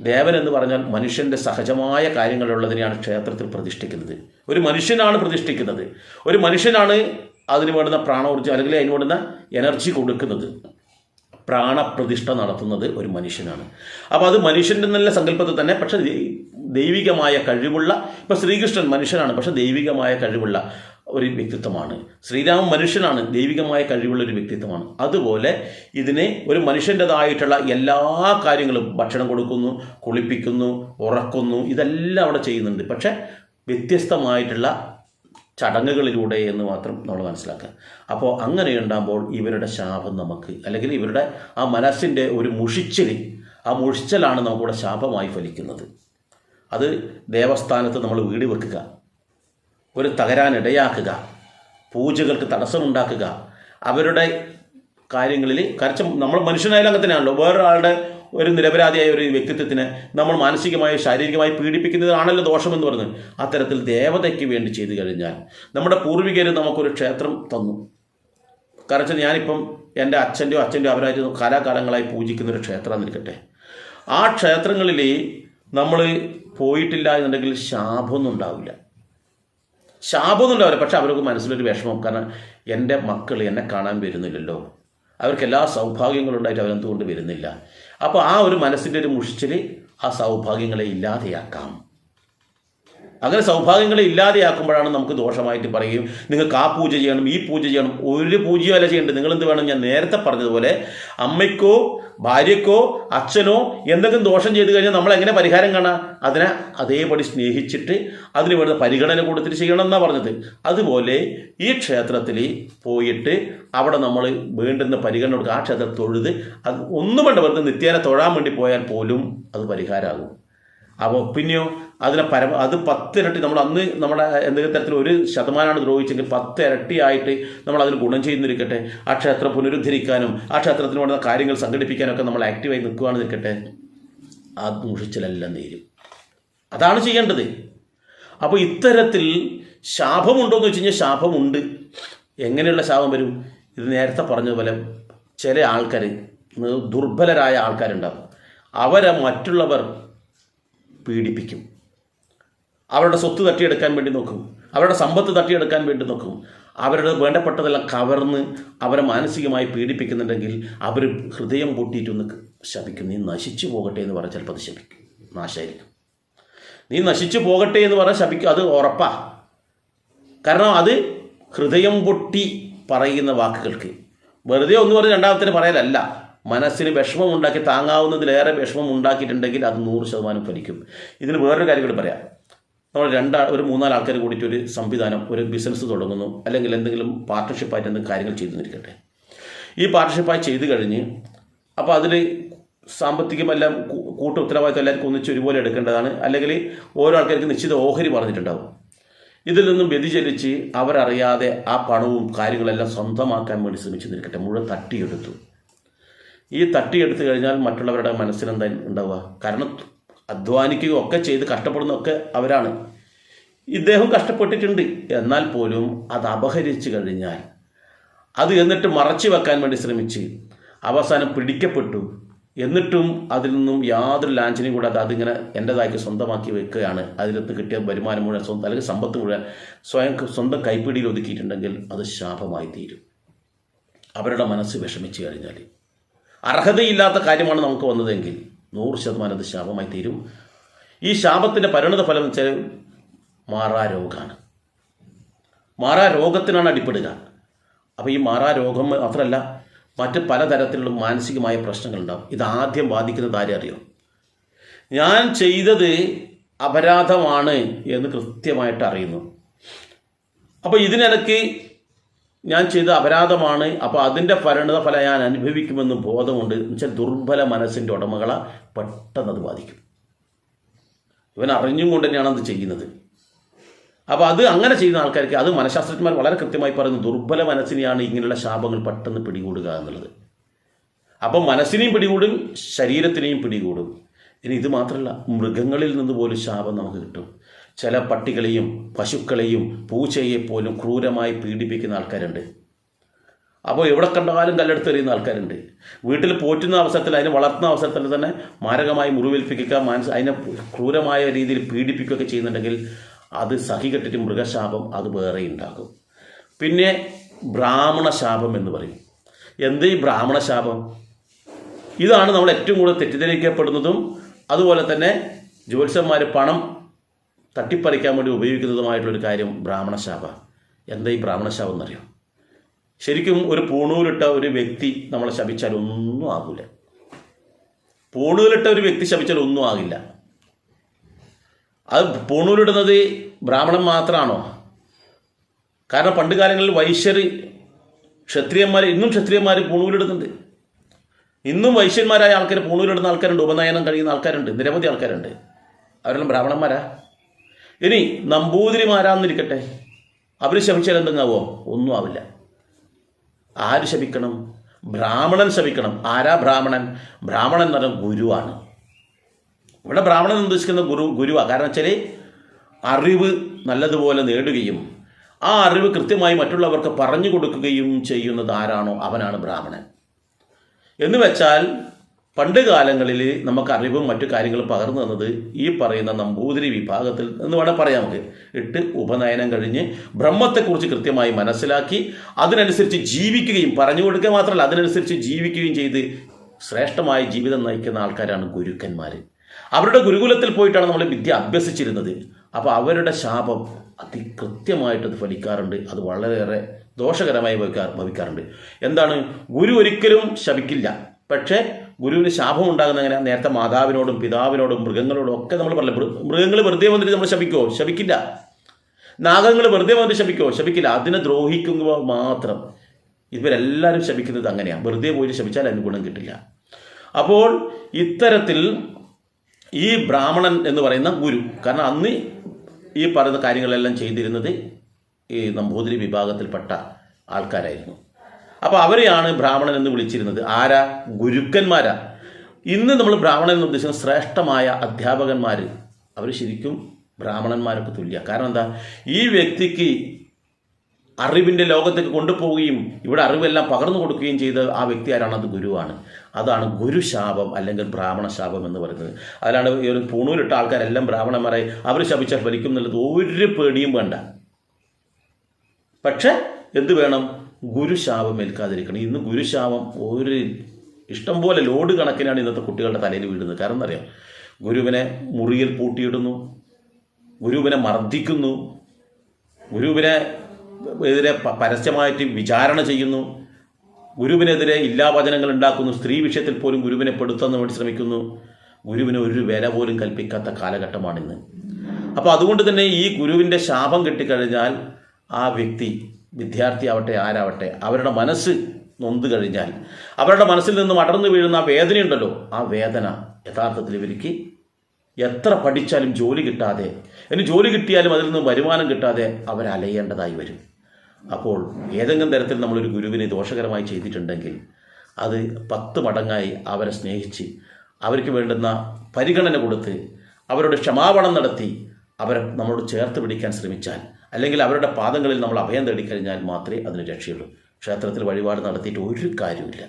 ദേവൻ എന്ന് പറഞ്ഞാൽ മനുഷ്യന്റെ സഹജമായ കാര്യങ്ങളുള്ളതിനെയാണ് ക്ഷേത്രത്തിൽ പ്രതിഷ്ഠിക്കുന്നത്. ഒരു മനുഷ്യനാണ് പ്രതിഷ്ഠിക്കുന്നത്. ഒരു മനുഷ്യനാണ് അതിന് വേണ്ടുന്ന പ്രാണോർജം അല്ലെങ്കിൽ അതിന് വേണ്ടുന്ന എനർജി കൊടുക്കുന്നത്. പ്രാണപ്രതിഷ്ഠ നടത്തുന്നത് ഒരു മനുഷ്യനാണ്. അപ്പോൾ അത് മനുഷ്യന്റെ നല്ല സങ്കല്പത്തിൽ തന്നെ പക്ഷേ ദൈവികമായ കഴിവുള്ള ഇപ്പോൾ ശ്രീകൃഷ്ണൻ മനുഷ്യനാണ് പക്ഷേ ദൈവികമായ കഴിവുള്ള ഒരു വ്യക്തിത്വമാണ്. ശ്രീരാമൻ മനുഷ്യനാണ് ദൈവികമായ കഴിവുള്ള ഒരു വ്യക്തിത്വമാണ്. അതുപോലെ ഇതിനെ ഒരു മനുഷ്യന്റെതായിട്ടുള്ള എല്ലാ കാര്യങ്ങളും ഭക്ഷണം കൊടുക്കുന്നു കുളിപ്പിക്കുന്നു ഉറക്കുന്നു ഇതെല്ലാം അവിടെ ചെയ്യുന്നുണ്ട്. പക്ഷേ വ്യത്യസ്തമായിട്ടുള്ള ചടങ്ങുകളിലൂടെ എന്ന് മാത്രം നമ്മൾ മനസ്സിലാക്കുക. അപ്പോൾ അങ്ങനെ ഉണ്ടാകുമ്പോൾ ഇവരുടെ ശാപം നമുക്ക് അല്ലെങ്കിൽ ഇവരുടെ ആ മനസ്സിന്റെ ഒരു മുഷിച്ചിൽ ആ മുഷിച്ചലാണ് നമുക്കിവിടെ ശാപമായി ഫലിക്കുന്നത്. അത് ദേവസ്ഥാനത്ത് നമ്മൾ വീട് വെക്കുക. ഒരു തകരാനിടയാക്കുക പൂജകൾക്ക് തടസ്സമുണ്ടാക്കുക. അവരുടെ കാര്യങ്ങളിൽ കരച്ച നമ്മൾ മനുഷ്യനായാലും അങ്ങനെ തന്നെയാണല്ലോ വേറൊരാളുടെ ഒരു നിരപരാധിയായ ഒരു വ്യക്തിത്വത്തിന് നമ്മൾ മാനസികമായി ശാരീരികമായി പീഡിപ്പിക്കുന്നതാണല്ലോ ദോഷമെന്ന് പറയുന്നത് അത്തരത്തിൽ ദേവതയ്ക്ക് വേണ്ടി ചെയ്തു കഴിഞ്ഞാൽ നമ്മുടെ പൂർവികർ നമുക്കൊരു ക്ഷേത്രം തന്നു. കാരണം ഞാനിപ്പം എന്റെ അച്ഛന്റെയോ അച്ഛന്റെയോ അവരായിട്ട് കാലാകാലങ്ങളായി പൂജിക്കുന്ന ഒരു ക്ഷേത്രം നിൽക്കട്ടെ. ആ ക്ഷേത്രങ്ങളിൽ നമ്മൾ പോയിട്ടില്ല എന്നുണ്ടെങ്കിൽ ശാപമൊന്നും ഉണ്ടാവില്ല. ശാപമൊന്നും ഉണ്ടാവില്ല. പക്ഷെ അവർക്ക് മനസ്സിലൊരു വിഷമം. കാരണം എന്റെ മക്കൾ എന്നെ കാണാൻ വരുന്നില്ലല്ലോ. അവർക്ക് എല്ലാ സൗഭാഗ്യങ്ങളും ഉണ്ടായിട്ട് അവരെന്തുകൊണ്ട് വരുന്നില്ല? അപ്പോൾ ആ ഒരു മനസ്സിന്റെ ഒരു മുഷിച്ചിൽ ആ സൗഭാഗ്യങ്ങളെ ഇല്ലാതെയാക്കാം. അങ്ങനെ സൗഭാഗ്യങ്ങളെ ഇല്ലാതെയാക്കുമ്പോഴാണ് നമുക്ക് ദോഷമായിട്ട് പറയും നിങ്ങൾക്ക് ആ പൂജ ചെയ്യണം ഈ പൂജ ചെയ്യണം ഒരു പൂജയും അല്ല ചെയ്യേണ്ടത്. നിങ്ങൾ എന്ത് വേണം? ഞാൻ നേരത്തെ പറഞ്ഞതുപോലെ അമ്മയ്ക്കോ ഭാര്യക്കോ അച്ഛനോ എന്തെങ്കിലും ദോഷം ചെയ്തു കഴിഞ്ഞാൽ നമ്മൾ എങ്ങനെ പരിഹാരം കാണാം? അതിനെ അതേപടി സ്നേഹിച്ചിട്ട് അതിന് വേണ്ട പരിഗണന കൊടുത്തിട്ട് ചെയ്യണം എന്നാണ് പറഞ്ഞത്. അതുപോലെ ഈ ക്ഷേത്രത്തിൽ പോയിട്ട് അവിടെ നമ്മൾ വീണ്ടും പരിഗണന കൊടുക്കുക ആ ക്ഷേത്രം തൊഴുത് അത് ഒന്നും വേണ്ട വെറുതെ നിത്യേന തൊഴാൻ വേണ്ടി പോയാൽ പോലും അത് പരിഹാരമാകും. അപ്പോൾ പിന്നെയോ അതിനെ പര അത് പത്തിരട്ടി നമ്മൾ അന്ന് നമ്മുടെ എന്തെങ്കിലും തരത്തിൽ ഒരു ശതമാനമാണ് ദ്രോഹിച്ചെങ്കിൽ പത്ത് ഇരട്ടിയായിട്ട് നമ്മൾ അതിന് ഗുണം ചെയ്യുന്നിരിക്കട്ടെ. ആ ക്ഷേത്രം പുനരുദ്ധരിക്കാനും ആ ക്ഷേത്രത്തിന് വേണ്ട കാര്യങ്ങൾ സംഘടിപ്പിക്കാനും ഒക്കെ നമ്മൾ ആക്റ്റീവായി നിൽക്കുകയാണെന്ന് നിൽക്കട്ടെ. ആ മുഷിച്ചിലെല്ലാം നേരും. അതാണ് ചെയ്യേണ്ടത്. അപ്പോൾ ഇത്തരത്തിൽ ശാപമുണ്ടോ എന്ന് വെച്ച് കഴിഞ്ഞാൽ ശാപമുണ്ട്. എങ്ങനെയുള്ള ശാപം വരും? ഇത് നേരത്തെ പറഞ്ഞതുപോലെ ചില ആൾക്കാർ ദുർബലരായ ആൾക്കാരുണ്ടാവും. അവരെ മറ്റുള്ളവർ പീഡിപ്പിക്കും. അവരുടെ സ്വത്ത് തട്ടിയെടുക്കാൻ വേണ്ടി നോക്കും. അവരുടെ സമ്പത്ത് തട്ടിയെടുക്കാൻ വേണ്ടി നോക്കും. അവരുടെ വേണ്ടപ്പെട്ടതെല്ലാം കവർന്ന് അവരെ മാനസികമായി പീഡിപ്പിക്കുന്നുണ്ടെങ്കിൽ അവർ ഹൃദയം പൊട്ടിയിട്ടൊന്ന് ശപിക്കും. നീ നശിച്ചു പോകട്ടെ എന്ന് പറഞ്ഞാൽ ചിലപ്പോൾ അത് ശപിക്കും. നാശായിരിക്കും. നീ നശിച്ചു പോകട്ടെ എന്ന് പറഞ്ഞാൽ ശപിക്കും. അത് ഉറപ്പാ. കാരണം അത് ഹൃദയം പൊട്ടി പറയുന്ന വാക്കുകൾക്ക്. വെറുതെ ഒന്ന് പറഞ്ഞ് രണ്ടാമത്തിന് പറയലല്ല. മനസ്സിന് വിഷമം ഉണ്ടാക്കി താങ്ങാവുന്നതിലേറെ വിഷമം ഉണ്ടാക്കിയിട്ടുണ്ടെങ്കിൽ അത് നൂറ് ശതമാനം ഫലിക്കും. ഇതിന് വേറൊരു കാര്യം കൂടി പറയാം. നമ്മൾ രണ്ടാ ഒരു മൂന്നാൽ ആൾക്കാർ കൂടിയിട്ട് ഒരു സംവിധാനം ഒരു ബിസിനസ് തുടങ്ങുന്നു. അല്ലെങ്കിൽ എന്തെങ്കിലും പാർട്ട്ണർഷിപ്പായിട്ട് എന്തെങ്കിലും കാര്യങ്ങൾ ചെയ്തു നിൽക്കട്ടെ ഈ പാർട്ട്ണർഷിപ്പായി ചെയ്തു കഴിഞ്ഞ് അപ്പോൾ അതിൽ സാമ്പത്തികമെല്ലാം കൂട്ട ഉത്തരവാദിത്വം എല്ലാവർക്കും ഒന്നിച്ച് ഒരുപോലെ എടുക്കേണ്ടതാണ്. അല്ലെങ്കിൽ ഓരോ ആൾക്കാർക്ക് നിശ്ചിത ഓഹരി പറഞ്ഞിട്ടുണ്ടാവും. ഇതിൽ നിന്നും വ്യതിചലിച്ച് അവരറിയാതെ ആ പണവും കാര്യങ്ങളെല്ലാം സ്വന്തമാക്കാൻ വേണ്ടി ശ്രമിച്ചു നിൽക്കട്ടെ മുഴുവൻ തട്ടിയെടുത്തു. ഈ തട്ടിയെടുത്തു കഴിഞ്ഞാൽ മറ്റുള്ളവരുടെ മനസ്സിലെന്താ ഉണ്ടാവുക? കാരണം അധ്വാനിക്കുകയും ഒക്കെ ചെയ്ത് കഷ്ടപ്പെടുന്നൊക്കെ അവരാണ്. ഇദ്ദേഹം കഷ്ടപ്പെട്ടിട്ടുണ്ട്. എന്നാൽ പോലും അത് അപഹരിച്ചു കഴിഞ്ഞാൽ അത് എന്നിട്ട് മറച്ചു വെക്കാൻ വേണ്ടി ശ്രമിച്ച് അവസാനം പിടിക്കപ്പെട്ടു. എന്നിട്ടും അതിൽ നിന്നും യാതൊരു ലാഞ്ചനയും കൂടാതെ അതിങ്ങനെ എന്റെതാക്കി സ്വന്തമാക്കി വെക്കുകയാണ്. അതിലത്ത് കിട്ടിയ വരുമാനം മുഴുവൻ സ്വന്തം അല്ലെങ്കിൽ സമ്പത്ത് മുഴുവൻ സ്വയം സ്വന്തം കൈപ്പിടിയിൽ ഒതുക്കിയിട്ടുണ്ടെങ്കിൽ അത് ശാപമായി തീരും. അവരുടെ മനസ്സ് വിഷമിച്ചു കഴിഞ്ഞാൽ. അർഹതയില്ലാത്ത കാര്യമാണ് നമുക്ക് വന്നതെങ്കിൽ നൂറ് ശതമാനം അത് ശാപമായി തീരും. ഈ ശാപത്തിന്റെ പരിണത ഫലം വെച്ചാൽ മാറാ രോഗമാണ് മാറാ രോഗത്തിനാണ് അടിപ്പെടുക അപ്പോൾ ഈ മാറാ രോഗം മാത്രമല്ല മറ്റ് പലതരത്തിലുള്ള മാനസികമായ പ്രശ്നങ്ങളുണ്ടാവും. ഇത് ആദ്യം ബാധിക്കുന്നത് ആരെ അറിയോ? ഞാൻ ചെയ്തത് അപരാധമാണ് എന്ന് കൃത്യമായിട്ട് അറിയുന്നു. അപ്പോൾ ഇതിനെനിക്ക് ഞാൻ ചെയ്ത അപരാധമാണ്. അപ്പോൾ അതിന്റെ പരിണത ഫലം ഞാൻ അനുഭവിക്കുമെന്ന് ബോധമുണ്ട്. എന്ന് വെച്ചാൽ ദുർബല മനസ്സിന്റെ ഉടമകളെ പെട്ടെന്ന് അത് ബാധിക്കും. ഇവൻ അറിഞ്ഞും കൊണ്ട് തന്നെയാണ് അത് ചെയ്യുന്നത്. അപ്പോൾ അത് അങ്ങനെ ചെയ്യുന്ന ആൾക്കാർക്ക് അത് മനഃശാസ്ത്രജ്ഞന്മാർ വളരെ കൃത്യമായി പറയുന്നു. ദുർബല മനസ്സിനെയാണ് ഇങ്ങനെയുള്ള ശാപങ്ങൾ പെട്ടെന്ന് പിടികൂടുക എന്നുള്ളത്. അപ്പം മനസ്സിനെയും പിടികൂടും ശരീരത്തിനെയും പിടികൂടും. ഇനി ഇത് മാത്രമല്ല മൃഗങ്ങളിൽ നിന്ന് പോലും ശാപം നമുക്ക് കിട്ടും. ചില പട്ടികളെയും പശുക്കളെയും പൂച്ചയെ പോലും ക്രൂരമായി പീഡിപ്പിക്കുന്ന ആൾക്കാരുണ്ട്. അപ്പോൾ എവിടെ കണ്ടാലും കല്ലെടുത്ത് എറിയുന്ന ആൾക്കാരുണ്ട്. വീട്ടിൽ പോറ്റുന്ന അവസരത്തിൽ അതിനെ വളർത്തുന്ന അവസരത്തിൽ തന്നെ മാരകമായി മുറിവേൽപ്പിക്കുക മനസ്സ് അതിനെ ക്രൂരമായ രീതിയിൽ പീഡിപ്പിക്കുകയൊക്കെ ചെയ്യുന്നുണ്ടെങ്കിൽ അത് സഹികെട്ടിട്ട് മൃഗശാപം അത് വേറെ ഉണ്ടാകും പിന്നെ ബ്രാഹ്മണ ശാപം എന്ന് പറയും. എന്ത് ഈ ബ്രാഹ്മണ ശാപം? ഇതാണ് നമ്മൾ ഏറ്റവും കൂടുതൽ തെറ്റിദ്ധരിക്കപ്പെടുന്നതും അതുപോലെ തന്നെ ജ്യോത്സ്യന്മാർ പണം തട്ടിപ്പറിക്കാൻ വേണ്ടി ഉപയോഗിക്കുന്നതുമായിട്ടുള്ളൊരു കാര്യം ബ്രാഹ്മണശാപ. എന്താ ഈ ബ്രാഹ്മണശാപം എന്നറിയാം? ശരിക്കും ഒരു പൂണൂലിട്ട ഒരു വ്യക്തി നമ്മളെ ശപിച്ചാൽ ഒന്നും ആകില്ല പൂണൂലിട്ട ഒരു വ്യക്തി ശപിച്ചാൽ ഒന്നും ആകില്ല. അത് പൂണൂലിടുന്നത് ബ്രാഹ്മണൻ മാത്രമാണോ കാരണം പണ്ട് കാലങ്ങളിൽ വൈശ്യർ ക്ഷത്രിയന്മാർ ഇന്നും ക്ഷത്രിയന്മാർ പൂണൂലിടുന്നുണ്ട്. ഇന്നും വൈശ്യന്മാരായ ആൾക്കാർ പൂണൂലിടുന്ന ആൾക്കാരുണ്ട് ഉപനയനം കഴിയുന്ന ആൾക്കാരുണ്ട് നിരവധി ആൾക്കാരുണ്ട്. അവരെല്ലാം ബ്രാഹ്മണന്മാരാ? ഇനി നമ്പൂതിരിമാരാന്നിരിക്കട്ടെ. അവർ ശപിച്ചാൽ എന്തെങ്ങാവോ ഒന്നും ആവില്ല. ആര് ശപിക്കണം ബ്രാഹ്മണൻ ശപിക്കണം ആരാ ബ്രാഹ്മണൻ? ബ്രാഹ്മണൻ എന്ന് പറഞ്ഞാൽ ഗുരുവാണ്. ഇവിടെ ബ്രാഹ്മണൻ ഉദ്ദേശിക്കുന്ന ഗുരു ഗുരുവാണ് കാരണം വെച്ചാൽ അറിവ് നല്ലതുപോലെ നേടുകയും ആ അറിവ് കൃത്യമായി മറ്റുള്ളവർക്ക് പറഞ്ഞു കൊടുക്കുകയും ചെയ്യുന്നത് ആരാണോ? അവനാണ് ബ്രാഹ്മണൻ. എന്ന് വെച്ചാൽ പണ്ട് കാലങ്ങളിൽ നമുക്ക് അറിവും മറ്റു കാര്യങ്ങളും പകർന്നു തന്നത് ഈ പറയുന്ന നമ്പൂതിരി വിഭാഗത്തിൽ എന്ന് വേണം പറയാം നമുക്ക്. ഇട്ട് ഉപനയനം കഴിഞ്ഞ് ബ്രഹ്മത്തെക്കുറിച്ച് കൃത്യമായി മനസ്സിലാക്കി അതിനനുസരിച്ച് ജീവിക്കുകയും പറഞ്ഞു കൊടുക്കുക മാത്രമല്ല അതിനനുസരിച്ച് ജീവിക്കുകയും ചെയ്ത് ശ്രേഷ്ഠമായ ജീവിതം നയിക്കുന്ന ആൾക്കാരാണ് ഗുരുക്കന്മാർ അവരുടെ ഗുരുകുലത്തിൽ പോയിട്ടാണ് നമ്മൾ വിദ്യ അഭ്യസിച്ചിരുന്നത്. അപ്പോൾ അവരുടെ ശാപം അതികൃത്യമായിട്ട് അത് ഫലിക്കാറുണ്ട്. അത് വളരെയേറെ ദോഷകരമായി ഭവിക്കാ ഭവിക്കാറുണ്ട്. എന്താണ്? ഗുരു ഒരിക്കലും ശപിക്കില്ല. പക്ഷേ ഗുരുവിന് ശാപം ഉണ്ടാകുന്ന അങ്ങനെ നേരത്തെ മാതാവിനോടും പിതാവിനോടും മൃഗങ്ങളോടും ഒക്കെ നമ്മൾ പറഞ്ഞു മൃഗങ്ങൾ വെറുതെ വന്നിട്ട് നമ്മൾ ശപിക്കുമോ ശപിക്കില്ല. നാഗങ്ങൾ വെറുതെ വന്നിട്ട് ശപിക്കുമോ ശപിക്കില്ല. അതിനെ ദ്രോഹിക്കുമ്പോൾ മാത്രം ഇവരെല്ലാവരും ശപിക്കുന്നത് അങ്ങനെയാണ് വെറുതെ പോയിട്ട് ശപിച്ചാൽ അതിന് ഗുണം കിട്ടില്ല. അപ്പോൾ ഇത്തരത്തിൽ ഈ ബ്രാഹ്മണൻ എന്ന് പറയുന്ന ഗുരു കാരണം അന്ന് ഈ പറയുന്ന കാര്യങ്ങളെല്ലാം ചെയ്തിരുന്നത് ഈ നമ്പൂതിരി വിഭാഗത്തിൽപ്പെട്ട ആൾക്കാരായിരുന്നു. അപ്പോൾ അവരെയാണ് ബ്രാഹ്മണൻ എന്ന് വിളിച്ചിരുന്നത്. ആരാ? ഗുരുക്കന്മാരാ. ഇന്ന് നമ്മൾ ബ്രാഹ്മണൻ എന്ന് ഉദ്ദേശിക്കുന്ന ശ്രേഷ്ഠമായ അധ്യാപകന്മാർ അവർ ശരിക്കും ബ്രാഹ്മണന്മാരൊക്കെ തുല്യ. കാരണം എന്താ? ഈ വ്യക്തിക്ക് അറിവിന്റെ ലോകത്തേക്ക് കൊണ്ടുപോവുകയും ഇവിടെ അറിവെല്ലാം പകർന്നു കൊടുക്കുകയും ചെയ്ത ആ വ്യക്തി ആരാണ്? അത് ഗുരുവാണ്. അതാണ് ഗുരുശാപം അല്ലെങ്കിൽ ബ്രാഹ്മണ ശാപം എന്ന് പറയുന്നത്. അതിലാണ് ഈ ഒരു പൂണൂരിട്ട ആൾക്കാരെല്ലാം ബ്രാഹ്മണന്മാരെ അവർ ശപിച്ചാൽ ഫലിക്കും എന്നുള്ളത് ഒരു പേടിയും വേണ്ട. പക്ഷേ എന്ത് വേണം? ഗുരുശാപം ഏൽക്കാതിരിക്കണം. ഇന്ന് ഗുരുശാപം ഒരു ഇഷ്ടം പോലെ ലോഡ് കണക്കിനാണ് ഇന്നത്തെ കുട്ടികളുടെ തലയിൽ വീഴുന്നത്. കാരണം എന്നറിയാം ഗുരുവിനെ മുറിയിൽ പൂട്ടിയിടുന്നു. ഗുരുവിനെ മർദ്ദിക്കുന്നു. ഗുരുവിനെ എതിരെ പരസ്യമായിട്ട് വിചാരണ ചെയ്യുന്നു. ഗുരുവിനെതിരെ ഇല്ലാവചനങ്ങൾ ഉണ്ടാക്കുന്നു. സ്ത്രീ വിഷയത്തിൽ പോലും ഗുരുവിനെ പെടുത്താൻ വേണ്ടി ശ്രമിക്കുന്നു. ഗുരുവിന് ഒരു വില പോലും കൽപ്പിക്കാത്ത കാലഘട്ടമാണിന്ന് അപ്പോൾ അതുകൊണ്ട് തന്നെ ഈ ഗുരുവിന്റെ ശാപം കിട്ടിക്കഴിഞ്ഞാൽ ആ വ്യക്തി വിദ്യാർത്ഥിയാവട്ടെ ആരാവട്ടെ അവരുടെ മനസ്സ് നൊന്ത് കഴിഞ്ഞാൽ അവരുടെ മനസ്സിൽ നിന്ന് അടർന്നു വീഴുന്ന ആ വേദനയുണ്ടല്ലോ ആ വേദന യഥാർത്ഥത്തിൽ ഇവർക്ക് എത്ര പഠിച്ചാലും ജോലി കിട്ടാതെ ഇനി ജോലി കിട്ടിയാലും അതിൽ നിന്ന് വരുമാനം കിട്ടാതെ അവരലയേണ്ടതായി വരും. അപ്പോൾ ഏതെങ്കിലും തരത്തിൽ നമ്മളൊരു ഗുരുവിനെ ദോഷകരമായി ചെയ്തിട്ടുണ്ടെങ്കിൽ അത് പത്ത് മടങ്ങായി അവരെ സ്നേഹിച്ച് അവർക്ക് വേണ്ടുന്ന പരിഗണന കൊടുത്ത് അവരോട് ക്ഷമാപണം നടത്തി അവരെ നമ്മളോട് ചേർത്ത് പിടിക്കാൻ ശ്രമിച്ചാൽ അല്ലെങ്കിൽ അവരുടെ പാദങ്ങളിൽ നമ്മൾ അഭയം തേടിക്കഴിഞ്ഞാൽ മാത്രമേ അതിന് രക്ഷയുള്ളൂ. ക്ഷേത്രത്തിൽ വഴിപാട് നടത്തിയിട്ട് ഒരു കാര്യമില്ല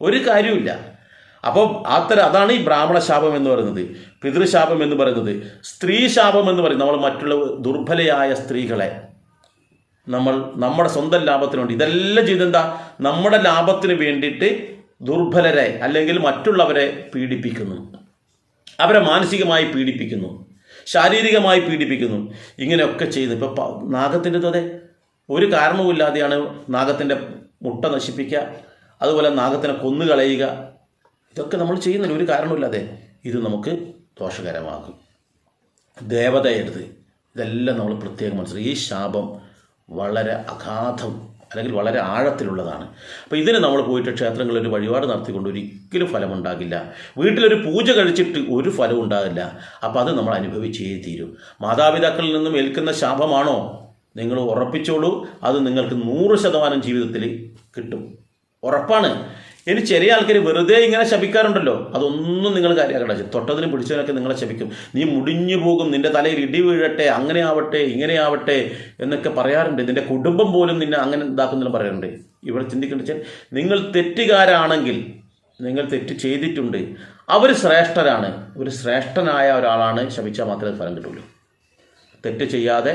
ഒരു കാര്യമില്ല അപ്പോൾ അത്തരം അതാണ് ഈ ബ്രാഹ്മണ ശാപം എന്ന് പറയുന്നത്. പിതൃശാപം എന്ന് പറയുന്നത്. സ്ത്രീ ശാപം എന്ന് പറയുന്നത്. നമ്മൾ മറ്റുള്ള ദുർബലയായ സ്ത്രീകളെ നമ്മൾ നമ്മുടെ സ്വന്തം ലാഭത്തിന് വേണ്ടി ഇതെല്ലാം ചെയ്തെന്താ? നമ്മുടെ ലാഭത്തിന് വേണ്ടിയിട്ട് ദുർബലരെ അല്ലെങ്കിൽ മറ്റുള്ളവരെ പീഡിപ്പിക്കുന്നു. അവരെ മാനസികമായി പീഡിപ്പിക്കുന്നു. ശാരീരികമായി പീഡിപ്പിക്കുന്നു. ഇങ്ങനെയൊക്കെ ചെയ്യുന്നു. ഇപ്പോൾ നാഗത്തിന്റെ അതെ. ഒരു കാരണവുമില്ലാതെയാണ് നാഗത്തിന്റെ മുട്ട നശിപ്പിക്കുക. അതുപോലെ നാഗത്തിനെ കൊന്നുകളയുക. ഇതൊക്കെ നമ്മൾ ചെയ്യുന്നില്ല. ഒരു കാരണമില്ലാതെ ഇത് നമുക്ക് ദോഷകരമാകും. ദേവതയെടുത്ത് ഇതെല്ലാം നമ്മൾ പ്രത്യേകം മനസ്സിലാക്കി ഈ ശാപം വളരെ അഗാധം അല്ലെങ്കിൽ വളരെ ആഴത്തിലുള്ളതാണ്. അപ്പോൾ ഇതിന് നമ്മൾ പോയിട്ട് ക്ഷേത്രങ്ങളിൽ ഒരു വഴിപാട് നടത്തിക്കൊണ്ട് ഒരിക്കലും ഫലമുണ്ടാകില്ല. വീട്ടിലൊരു പൂജ കഴിച്ചിട്ട് ഒരു ഫലം ഉണ്ടാകില്ല. അപ്പോൾ അത് നമ്മൾ അനുഭവിച്ചേ തീരും. മാതാപിതാക്കളിൽ നിന്നും ഏൽക്കുന്ന ശാപമാണോ? നിങ്ങൾ ഉറപ്പിച്ചോളൂ. അത് നിങ്ങൾക്ക് നൂറ് ശതമാനം ജീവിതത്തിൽ കിട്ടും. ഉറപ്പാണ്. ഇനി ചെറിയ ആൾക്കാർ വെറുതെ ഇങ്ങനെ ശപിക്കാറുണ്ടല്ലോ. അതൊന്നും നിങ്ങൾ കാര്യമാക്കണ്ട തൊട്ടതിനും പിടിച്ചതിനൊക്കെ നിങ്ങളെ ശപിക്കും. നീ മുടിഞ്ഞു പോകും നിന്റെ തലയിൽ ഇടി വീഴട്ടെ അങ്ങനെ ആവട്ടെ ഇങ്ങനെ ആവട്ടെ എന്നൊക്കെ പറയാറുണ്ട്. നിന്റെ കുടുംബം പോലും നിന്നെ അങ്ങനെ ഇതാക്കുന്നില്ല പറയാറുണ്ട്. ഇവിടെ ചിന്തിക്കേണ്ട വെച്ചാൽ നിങ്ങൾ തെറ്റുകാരാണെങ്കിൽ നിങ്ങൾ തെറ്റ് ചെയ്തിട്ടുണ്ട്. അവർ ശ്രേഷ്ഠരാണ്. ഒരു ശ്രേഷ്ഠനായ ഒരാളാണ് ശപിച്ചാൽ മാത്രമേ ഫലം കിട്ടുള്ളൂ. തെറ്റ് ചെയ്യാതെ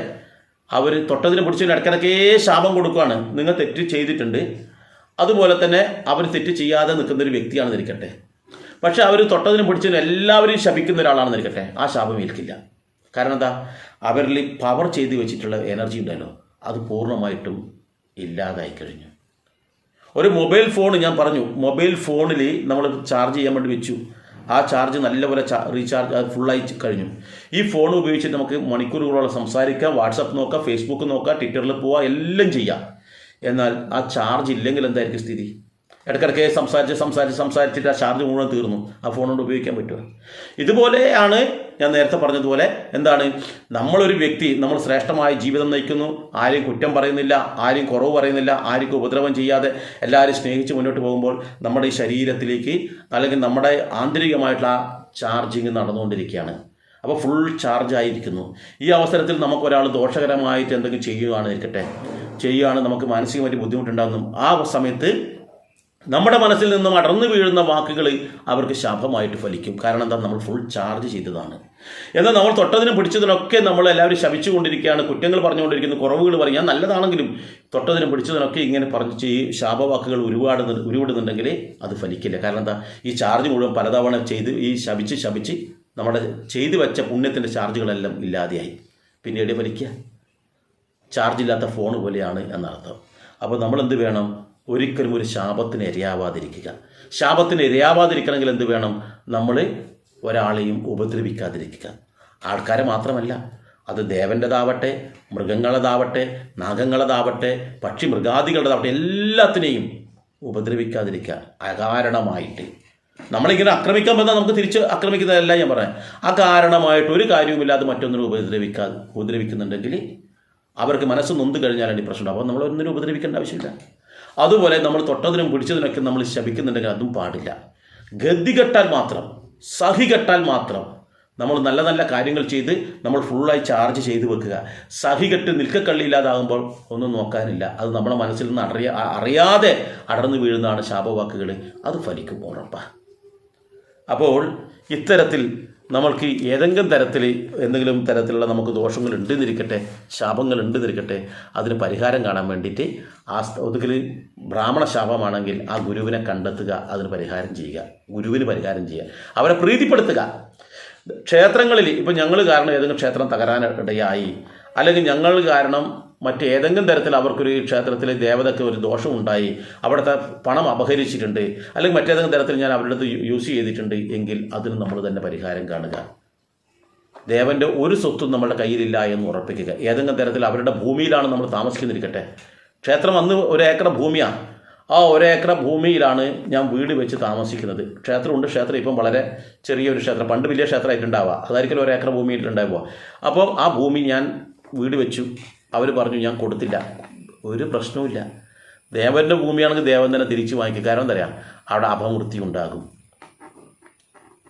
അവർ തൊട്ടതിന് പിടിച്ചതിന് ഇടയ്ക്കിടയ്ക്കേ ശാപം കൊടുക്കുകയാണ് നിങ്ങൾ തെറ്റ് ചെയ്തിട്ടുണ്ട്. അതുപോലെ തന്നെ അവർ തെറ്റ് ചെയ്യാതെ നിൽക്കുന്ന ഒരു വ്യക്തിയാണെന്ന് ഇരിക്കട്ടെ പക്ഷെ അവർ തൊട്ടതിനും പിടിച്ചതിനും എല്ലാവരും ശപിക്കുന്ന ഒരാളാണെന്ന് ഇരിക്കട്ടെ ആ ശാപം ഏൽക്കില്ല. കാരണം എന്താ? അവരിൽ പവർ ചെയ്ത് വെച്ചിട്ടുള്ള എനർജി ഉണ്ടല്ലോ. അത് പൂർണമായിട്ടും ഇല്ലാതായി കഴിഞ്ഞു. ഒരു മൊബൈൽ ഫോൺ ഞാൻ പറഞ്ഞു. മൊബൈൽ ഫോണിൽ നമ്മൾ ചാർജ് ചെയ്യാൻ വേണ്ടി വെച്ചു. ആ ചാർജ് നല്ലപോലെ റീചാർജ് ഫുള്ളായി കഴിഞ്ഞു. ഈ ഫോൺ ഉപയോഗിച്ചിട്ട് നമുക്ക് മണിക്കൂറുകളോളം സംസാരിക്കാം. വാട്സപ്പ് നോക്കാം ഫേസ്ബുക്ക് നോക്കാം ട്വിറ്ററിൽ പോവാം എല്ലാം ചെയ്യാം. എന്നാൽ ആ ചാർജ് ഇല്ലെങ്കിൽ എന്തായിരിക്കും സ്ഥിതി? ഇടയ്ക്കിടയ്ക്ക് സംസാരിച്ച് സംസാരിച്ച് സംസാരിച്ചിട്ട് ആ ചാർജ് മുഴുവൻ തീർന്നു. ആ ഫോൺ കൊണ്ട് ഉപയോഗിക്കാൻ പറ്റുമോ? ഇതുപോലെയാണ് ഞാൻ നേരത്തെ പറഞ്ഞതുപോലെ എന്താണ്? നമ്മളൊരു വ്യക്തി നമ്മൾ ശ്രേഷ്ഠമായ ജീവിതം നയിക്കുന്നു. ആരെയും കുറ്റം പറയുന്നില്ല ആരെയും കുറവ് പറയുന്നില്ല ആർക്കും ഉപദ്രവം ചെയ്യാതെ എല്ലാവരും സ്നേഹിച്ച് മുന്നോട്ട് പോകുമ്പോൾ നമ്മുടെ ഈ ശരീരത്തിലേക്ക് അല്ലെങ്കിൽ നമ്മുടെ ആന്തരികമായിട്ടുള്ള ചാർജിങ് നടന്നുകൊണ്ടിരിക്കുകയാണ്. അപ്പോൾ ഫുൾ ചാർജ് ആയിരിക്കുന്നു. ഈ അവസരത്തിൽ നമുക്കൊരാൾ ദോഷകരമായിട്ട് എന്തെങ്കിലും ചെയ്യുകയാണ് ഇരിക്കട്ടെ. ചെയ്യുകയാണ് നമുക്ക് മാനസികമായിട്ട് ബുദ്ധിമുട്ടുണ്ടാകുന്നു ആ സമയത്ത് നമ്മുടെ മനസ്സിൽ നിന്നും അടർന്നു വീഴുന്ന വാക്കുകൾ അവർക്ക് ശാപമായിട്ട് ഫലിക്കും. കാരണം എന്താ? നമ്മൾ ഫുൾ ചാർജ് ചെയ്തതാണ്. എന്നാൽ നമ്മൾ തൊട്ടതിനും പിടിച്ചതിനൊക്കെ നമ്മൾ എല്ലാവരും ശപിച്ചുകൊണ്ടിരിക്കുകയാണ് കുറ്റങ്ങൾ പറഞ്ഞുകൊണ്ടിരിക്കുന്നു. കുറവുകൾ പറയും. ഞാൻ നല്ലതാണെങ്കിലും തൊട്ടതിനും പിടിച്ചതിനൊക്കെ ഇങ്ങനെ പറഞ്ഞു ചെയ്യും ശാപവാക്കുകൾ ഒരുപാട് ഉരുവിടുന്നുണ്ടെങ്കിൽ അത് ഫലിക്കില്ല. കാരണം എന്താ? ഈ ചാർജ് മുഴുവൻ പലതവണ ചെയ്ത് ഈ ശപിച്ച് ശപിച്ച് നമ്മുടെ ചെയ്തു വെച്ച പുണ്യത്തിന്റെ ചാർജുകളെല്ലാം ഇല്ലാതെയായി. പിന്നീട് വലിക്കുക ചാർജ് ഇല്ലാത്ത ഫോൺ പോലെയാണ് എന്നർത്ഥം. അപ്പോൾ നമ്മൾ എന്ത് വേണം? ഒരിക്കലും ഒരു ശാപത്തിന് ഇരയാവാതിരിക്കുക ശാപത്തിന് ഇരയാവാതിരിക്കണമെങ്കിൽ എന്ത് വേണം? നമ്മൾ ഒരാളെയും ഉപദ്രവിക്കാതിരിക്കുക. ആൾക്കാരെ മാത്രമല്ല. അത് ദേവന്റെതാവട്ടെ മൃഗങ്ങളതാവട്ടെ നാഗങ്ങളതാവട്ടെ പക്ഷി മൃഗാദികളതാവട്ടെ എല്ലാത്തിനെയും ഉപദ്രവിക്കാതിരിക്കുക അകാരണമായിട്ട്. നമ്മളിങ്ങനെ ആക്രമിക്കാൻ പറഞ്ഞാൽ നമുക്ക് തിരിച്ച് ആക്രമിക്കുന്നതല്ല ഞാൻ പറയാം അകാരണമായിട്ട് ഒരു കാര്യവുമില്ലാതെ മറ്റൊന്നിനും ഉപദ്രവിക്കാ ഉപദ്രവിക്കുന്നുണ്ടെങ്കിൽ അവർക്ക് മനസ്സ് നൊന്ത് കഴിഞ്ഞാലാണ് ഈ പ്രശ്നം അപ്പോൾ നമ്മൾ ഒന്നിനും ഉപദ്രവിക്കേണ്ട ആവശ്യമില്ല. അതുപോലെ നമ്മൾ തൊട്ടതിനും പിടിച്ചതിനൊക്കെ നമ്മൾ ശപിക്കുന്നുണ്ടെങ്കിൽ അതും പാടില്ല. ഗതി കെട്ടാൽ മാത്രം സഹി കെട്ടാൽ മാത്രം നമ്മൾ നല്ല നല്ല കാര്യങ്ങൾ ചെയ്ത് നമ്മൾ ഫുള്ളായി ചാർജ് ചെയ്ത് വെക്കുക. സഹി കെട്ട് നിൽക്കക്കള്ളിയില്ലാതാകുമ്പോൾ ഒന്നും നോക്കാനില്ല. അത് നമ്മുടെ മനസ്സിൽ നിന്ന് അറിയ അറിയാതെ അടർന്നു വീഴുന്നതാണ് ശാപവാക്കുകൾ അത് ഫലിക്കും ഉറപ്പാണ് അപ്പോൾ ഇത്തരത്തിൽ നമ്മൾക്ക് ഏതെങ്കിലും തരത്തിൽ എന്തെങ്കിലും തരത്തിലുള്ള നമുക്ക് ദോഷങ്ങൾ ഉണ്ടെന്നിരിക്കട്ടെ ശാപങ്ങൾ ഉണ്ടെന്നിരിക്കട്ടെ അതിന് പരിഹാരം കാണാൻ വേണ്ടിയിട്ട് ആ ഒതുക്കിൽ ബ്രാഹ്മണ ശാപമാണെങ്കിൽ ആ ഗുരുവിനെ കണ്ടെത്തുക അതിന് പരിഹാരം ചെയ്യുക ഗുരുവിന് പരിഹാരം ചെയ്യുക അവരെ പ്രീതിപ്പെടുത്തുക. ക്ഷേത്രങ്ങളിൽ ഇപ്പോൾ ഞങ്ങൾ കാരണം ഏതെങ്കിലും ക്ഷേത്രം തകരാനിടയായി അല്ലെങ്കിൽ ഞങ്ങൾ കാരണം മറ്റേതെങ്കിലും തരത്തിൽ അവർക്കൊരു ക്ഷേത്രത്തിൽ ദേവതയ്ക്ക് ഒരു ദോഷം ഉണ്ടായി അവിടുത്തെ പണം അപഹരിച്ചിട്ടുണ്ട് അല്ലെങ്കിൽ മറ്റേതെങ്കിലും തരത്തിൽ ഞാൻ അവരുടെ അടുത്ത് യൂസ് ചെയ്തിട്ടുണ്ട് എങ്കിൽ അതിന് നമ്മൾ തന്നെ പരിഹാരം കാണുക. ദേവന്റെ ഒരു സ്വത്തും നമ്മുടെ കയ്യിലില്ല എന്ന് ഉറപ്പിക്കുക. ഏതെങ്കിലും തരത്തിൽ അവരുടെ ഭൂമിയിലാണ് നമ്മൾ താമസിക്കുന്നിരിക്കട്ടെ. ക്ഷേത്രം അന്ന് ഒരേക്കർ ഭൂമിയാണ് ആ ഒരേക്കർ ഭൂമിയിലാണ് ഞാൻ വീട് വെച്ച് താമസിക്കുന്നത്. ക്ഷേത്രമുണ്ട് ക്ഷേത്രം ഇപ്പം വളരെ ചെറിയൊരു ക്ഷേത്രം പണ്ട് വലിയ ക്ഷേത്രമായിട്ടുണ്ടാവുക. അതായിരിക്കും ഒരേക്കർ ഭൂമിയിലുണ്ടാവുക. അപ്പോൾ ആ ഭൂമി ഞാൻ വീട് വെച്ചു. അവർ പറഞ്ഞു ഞാൻ കൊടുത്തില്ല. ഒരു പ്രശ്നവുമില്ല ദേവന്റെ ഭൂമിയാണെങ്കിൽ ദേവൻ തന്നെ തിരിച്ചു വാങ്ങിക്കും. കാരണം എന്താ അവിടെ അപമൃത്തി ഉണ്ടാകും.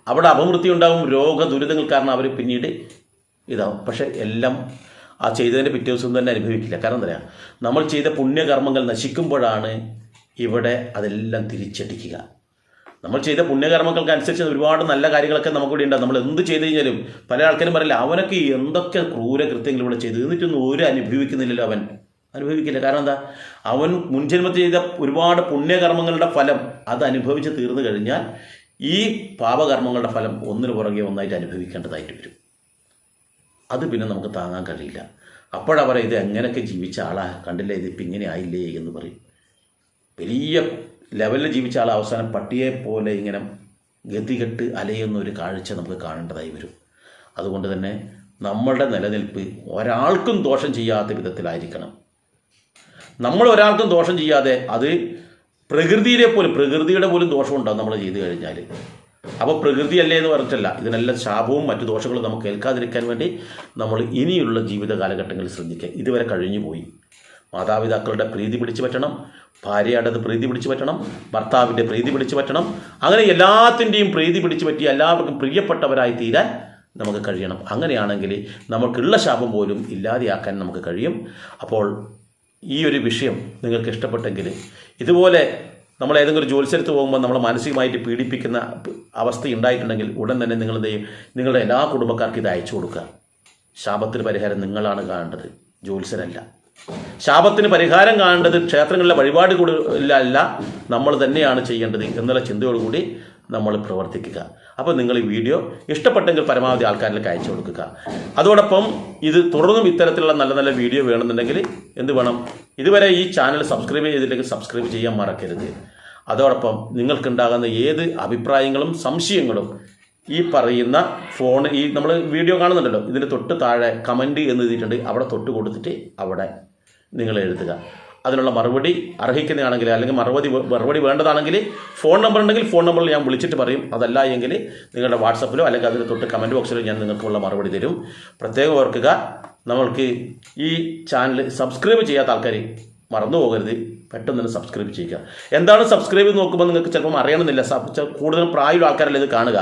അവിടെ അപമൃത്തി ഉണ്ടാകും രോഗ ദുരിതങ്ങൾ കാരണം അവർ പിന്നീട് ഇതാവും. പക്ഷേ എല്ലാം ആ ചെയ്തതിന്റെ പിറ്റേ ദിവസം തന്നെ അനുഭവിക്കില്ല. കാരണം എന്താ നമ്മൾ ചെയ്ത പുണ്യകർമ്മങ്ങൾ നശിക്കുമ്പോഴാണ് ഇവിടെ അതെല്ലാം തിരിച്ചടിക്കുക. നമ്മൾ ചെയ്ത പുണ്യകർമ്മങ്ങൾക്ക് അനുസരിച്ച് ഒരുപാട് നല്ല കാര്യങ്ങളൊക്കെ നമുക്കിവിടെ ഉണ്ടാകും നമ്മൾ എന്ത് ചെയ്ത് കഴിഞ്ഞാലും പല ആൾക്കാരും പറയില്ല അവനൊക്കെ എന്തൊക്കെ ക്രൂര കൃത്യങ്ങൾ ഇവിടെ ചെയ്ത്? എന്നിട്ടൊന്നും ഒരു അനുഭവിക്കുന്നില്ലല്ലോ അവൻ. അനുഭവിക്കില്ല. കാരണം എന്താ? അവൻ മുൻജന്മത്തിൽ ചെയ്ത ഒരുപാട് പുണ്യകർമ്മങ്ങളുടെ ഫലം അത് അനുഭവിച്ച് തീർന്നു കഴിഞ്ഞാൽ ഈ പാപകർമ്മങ്ങളുടെ ഫലം ഒന്നിന് പുറകെ ഒന്നായിട്ട് അനുഭവിക്കേണ്ടതായിട്ട് വരും. അത് പിന്നെ നമുക്ക് താങ്ങാൻ കഴിയില്ല. അപ്പോഴവരെ ഇത് എങ്ങനെയൊക്കെ ജീവിച്ച ആളാ? കണ്ടില്ലേ? ഇതിപ്പോൾ ഇങ്ങനെ ആയില്ലേ എന്ന് പറയും. വലിയ ലെവലിൽ ജീവിച്ചാൽ അവസാനം പട്ടിയെ പോലെ ഇങ്ങനെ ഗതികെട്ട് അലയുന്ന ഒരു കാഴ്ച നമുക്ക് കാണേണ്ടതായി വരും. അതുകൊണ്ട് തന്നെ നമ്മളുടെ നിലനിൽപ്പ് ഒരാൾക്കും ദോഷം ചെയ്യാത്ത വിധത്തിലായിരിക്കണം. നമ്മൾ ഒരാൾക്കും ദോഷം ചെയ്യാതെ അത് പ്രകൃതിയിലെ പോലും പ്രകൃതിയുടെ പോലും ദോഷം ഉണ്ടാകും നമ്മൾ ചെയ്തു കഴിഞ്ഞാൽ അപ്പോൾ പ്രകൃതി അല്ലേ എന്ന് പറഞ്ഞിട്ടല്ല ഇതിനെല്ലാം ശാപവും മറ്റു ദോഷങ്ങളും നമുക്ക് ഏൽക്കാതിരിക്കാൻ വേണ്ടി നമ്മൾ ഇനിയുള്ള ജീവിത കാലഘട്ടങ്ങളിൽ ശ്രദ്ധിക്കുക. ഇതുവരെ കഴിഞ്ഞു പോയി മാതാപിതാക്കളുടെ പ്രീതി പിടിച്ചു പറ്റണം. ഭാര്യയുടേത് പ്രീതി പിടിച്ചു പറ്റണം ഭർത്താവിന്റെ പ്രീതി പിടിച്ചു പറ്റണം. അങ്ങനെ എല്ലാത്തിന്റെയും പ്രീതി പിടിച്ചു പറ്റി എല്ലാവർക്കും പ്രിയപ്പെട്ടവരായി തീരാൻ നമുക്ക് കഴിയണം. അങ്ങനെയാണെങ്കിൽ നമുക്കുള്ള ശാപം പോലും ഇല്ലാതെയാക്കാൻ നമുക്ക് കഴിയും. അപ്പോൾ ഈ ഒരു വിഷയം നിങ്ങൾക്ക് ഇഷ്ടപ്പെട്ടെങ്കിൽ ഇതുപോലെ നമ്മൾ ഏതെങ്കിലും ജോത്സ്യരത്ത് പോകുമ്പോൾ നമ്മൾ മാനസികമായിട്ട് പീഡിപ്പിക്കുന്ന അവസ്ഥ ഉണ്ടായിട്ടുണ്ടെങ്കിൽ ഉടൻ തന്നെ ചെയ്യും? നിങ്ങളുടെ എല്ലാ കുടുംബക്കാർക്കും ഇത് അയച്ചു കൊടുക്കുക. ശാപത്തിന് പരിഹാരം നിങ്ങളാണ് കാണേണ്ടത്. ജോത്സ്യരല്ല ശാപത്തിന് പരിഹാരം കാണേണ്ടത് ക്ഷേത്രങ്ങളിലെ വഴിപാട് കൂടുതലല്ല നമ്മൾ തന്നെയാണ് ചെയ്യേണ്ടത് എന്നുള്ള ചിന്തയോടുകൂടി നമ്മൾ പ്രവർത്തിക്കുക. അപ്പോൾ നിങ്ങൾ ഈ വീഡിയോ ഇഷ്ടപ്പെട്ടെങ്കിൽ പരമാവധി ആൾക്കാരിലേക്ക് അയച്ചു കൊടുക്കുക. അതോടൊപ്പം ഇത് തുടർന്നും ഇത്തരത്തിലുള്ള നല്ല നല്ല വീഡിയോ വേണമെന്നുണ്ടെങ്കിൽ എന്ത് വേണം? ഇതുവരെ ഈ ചാനൽ സബ്സ്ക്രൈബ് ചെയ്തില്ലെങ്കിൽ സബ്സ്ക്രൈബ് ചെയ്യാൻ മറക്കരുത്. അതോടൊപ്പം നിങ്ങൾക്കുണ്ടാകുന്ന ഏത് അഭിപ്രായങ്ങളും സംശയങ്ങളും ഈ പറയുന്ന ഫോൺ ഈ നമ്മൾ വീഡിയോ കാണുന്നുണ്ടല്ലോ. ഇതിന്റെ തൊട്ട് താഴെ കമന്റ് എന്ന് എഴുതിയിട്ടുണ്ട്. അവിടെ തൊട്ട് കൊടുത്തിട്ട് അവിടെ നിങ്ങൾ എഴുതുക. അതിനുള്ള മറുപടി അർഹിക്കുന്നതാണെങ്കിൽ അല്ലെങ്കിൽ മറുപടി മറുപടി വേണ്ടതാണെങ്കിൽ ഫോൺ നമ്പർ ഉണ്ടെങ്കിൽ ഫോൺ നമ്പറിൽ ഞാൻ വിളിച്ചിട്ട് പറയും. അതല്ല എങ്കിൽ നിങ്ങളുടെ വാട്സപ്പിലോ അല്ലെങ്കിൽ അതിന് തൊട്ട് കമന്റ് ബോക്സിലോ ഞാൻ നിങ്ങൾക്കുള്ള മറുപടി തരും. പ്രത്യേകം ഓർക്കുക നമ്മൾക്ക് ഈ ചാനൽ സബ്സ്ക്രൈബ് ചെയ്യാത്ത ആൾക്കാർ മറന്നു പോകരുത്. പെട്ടെന്ന് തന്നെ സബ്സ്ക്രൈബ് ചെയ്യുക. എന്താണ് സബ്സ്ക്രൈബ് നോക്കുമ്പോൾ നിങ്ങൾക്ക് ചിലപ്പം അറിയണമെന്നില്ല. സബ് കൂടുതലും പ്രായമുള്ള ആൾക്കാരല്ലേ ഇത് കാണുക.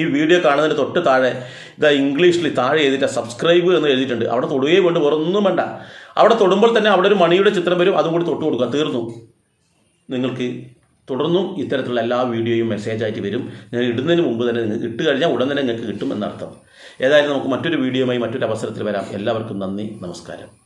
ഈ വീഡിയോ കാണുന്നതിന് തൊട്ട് താഴെ ഇതാ ഇംഗ്ലീഷിൽ താഴെ എഴുതിയിട്ട് സബ്സ്ക്രൈബ് എന്ന് എഴുതിയിട്ടുണ്ട്. അവിടെ തൊടുകയേ വേണ്ട വേറൊന്നും വേണ്ട. അവിടെ തൊടുമ്പോൾ തന്നെ അവിടെ ഒരു മണിയുടെ ചിത്രം വരും അതും കൂടി തൊട്ട് കൊടുക്കുക തീർന്നു. നിങ്ങൾക്ക് തുടർന്നും ഇത്തരത്തിലുള്ള എല്ലാ വീഡിയോയും മെസ്സേജ് ആയിട്ട് വരും. ഞാൻ ഇടുന്നതിന് മുമ്പ് തന്നെ നിങ്ങൾക്ക് ഇട്ട് കഴിഞ്ഞാൽ ഉടൻ തന്നെ നിങ്ങൾക്ക് കിട്ടും എന്നർത്ഥം. ഏതായാലും നമുക്ക് മറ്റൊരു വീഡിയോയുമായി മറ്റൊരു അവസരത്തിൽ വരാം. എല്ലാവർക്കും നന്ദി നമസ്കാരം.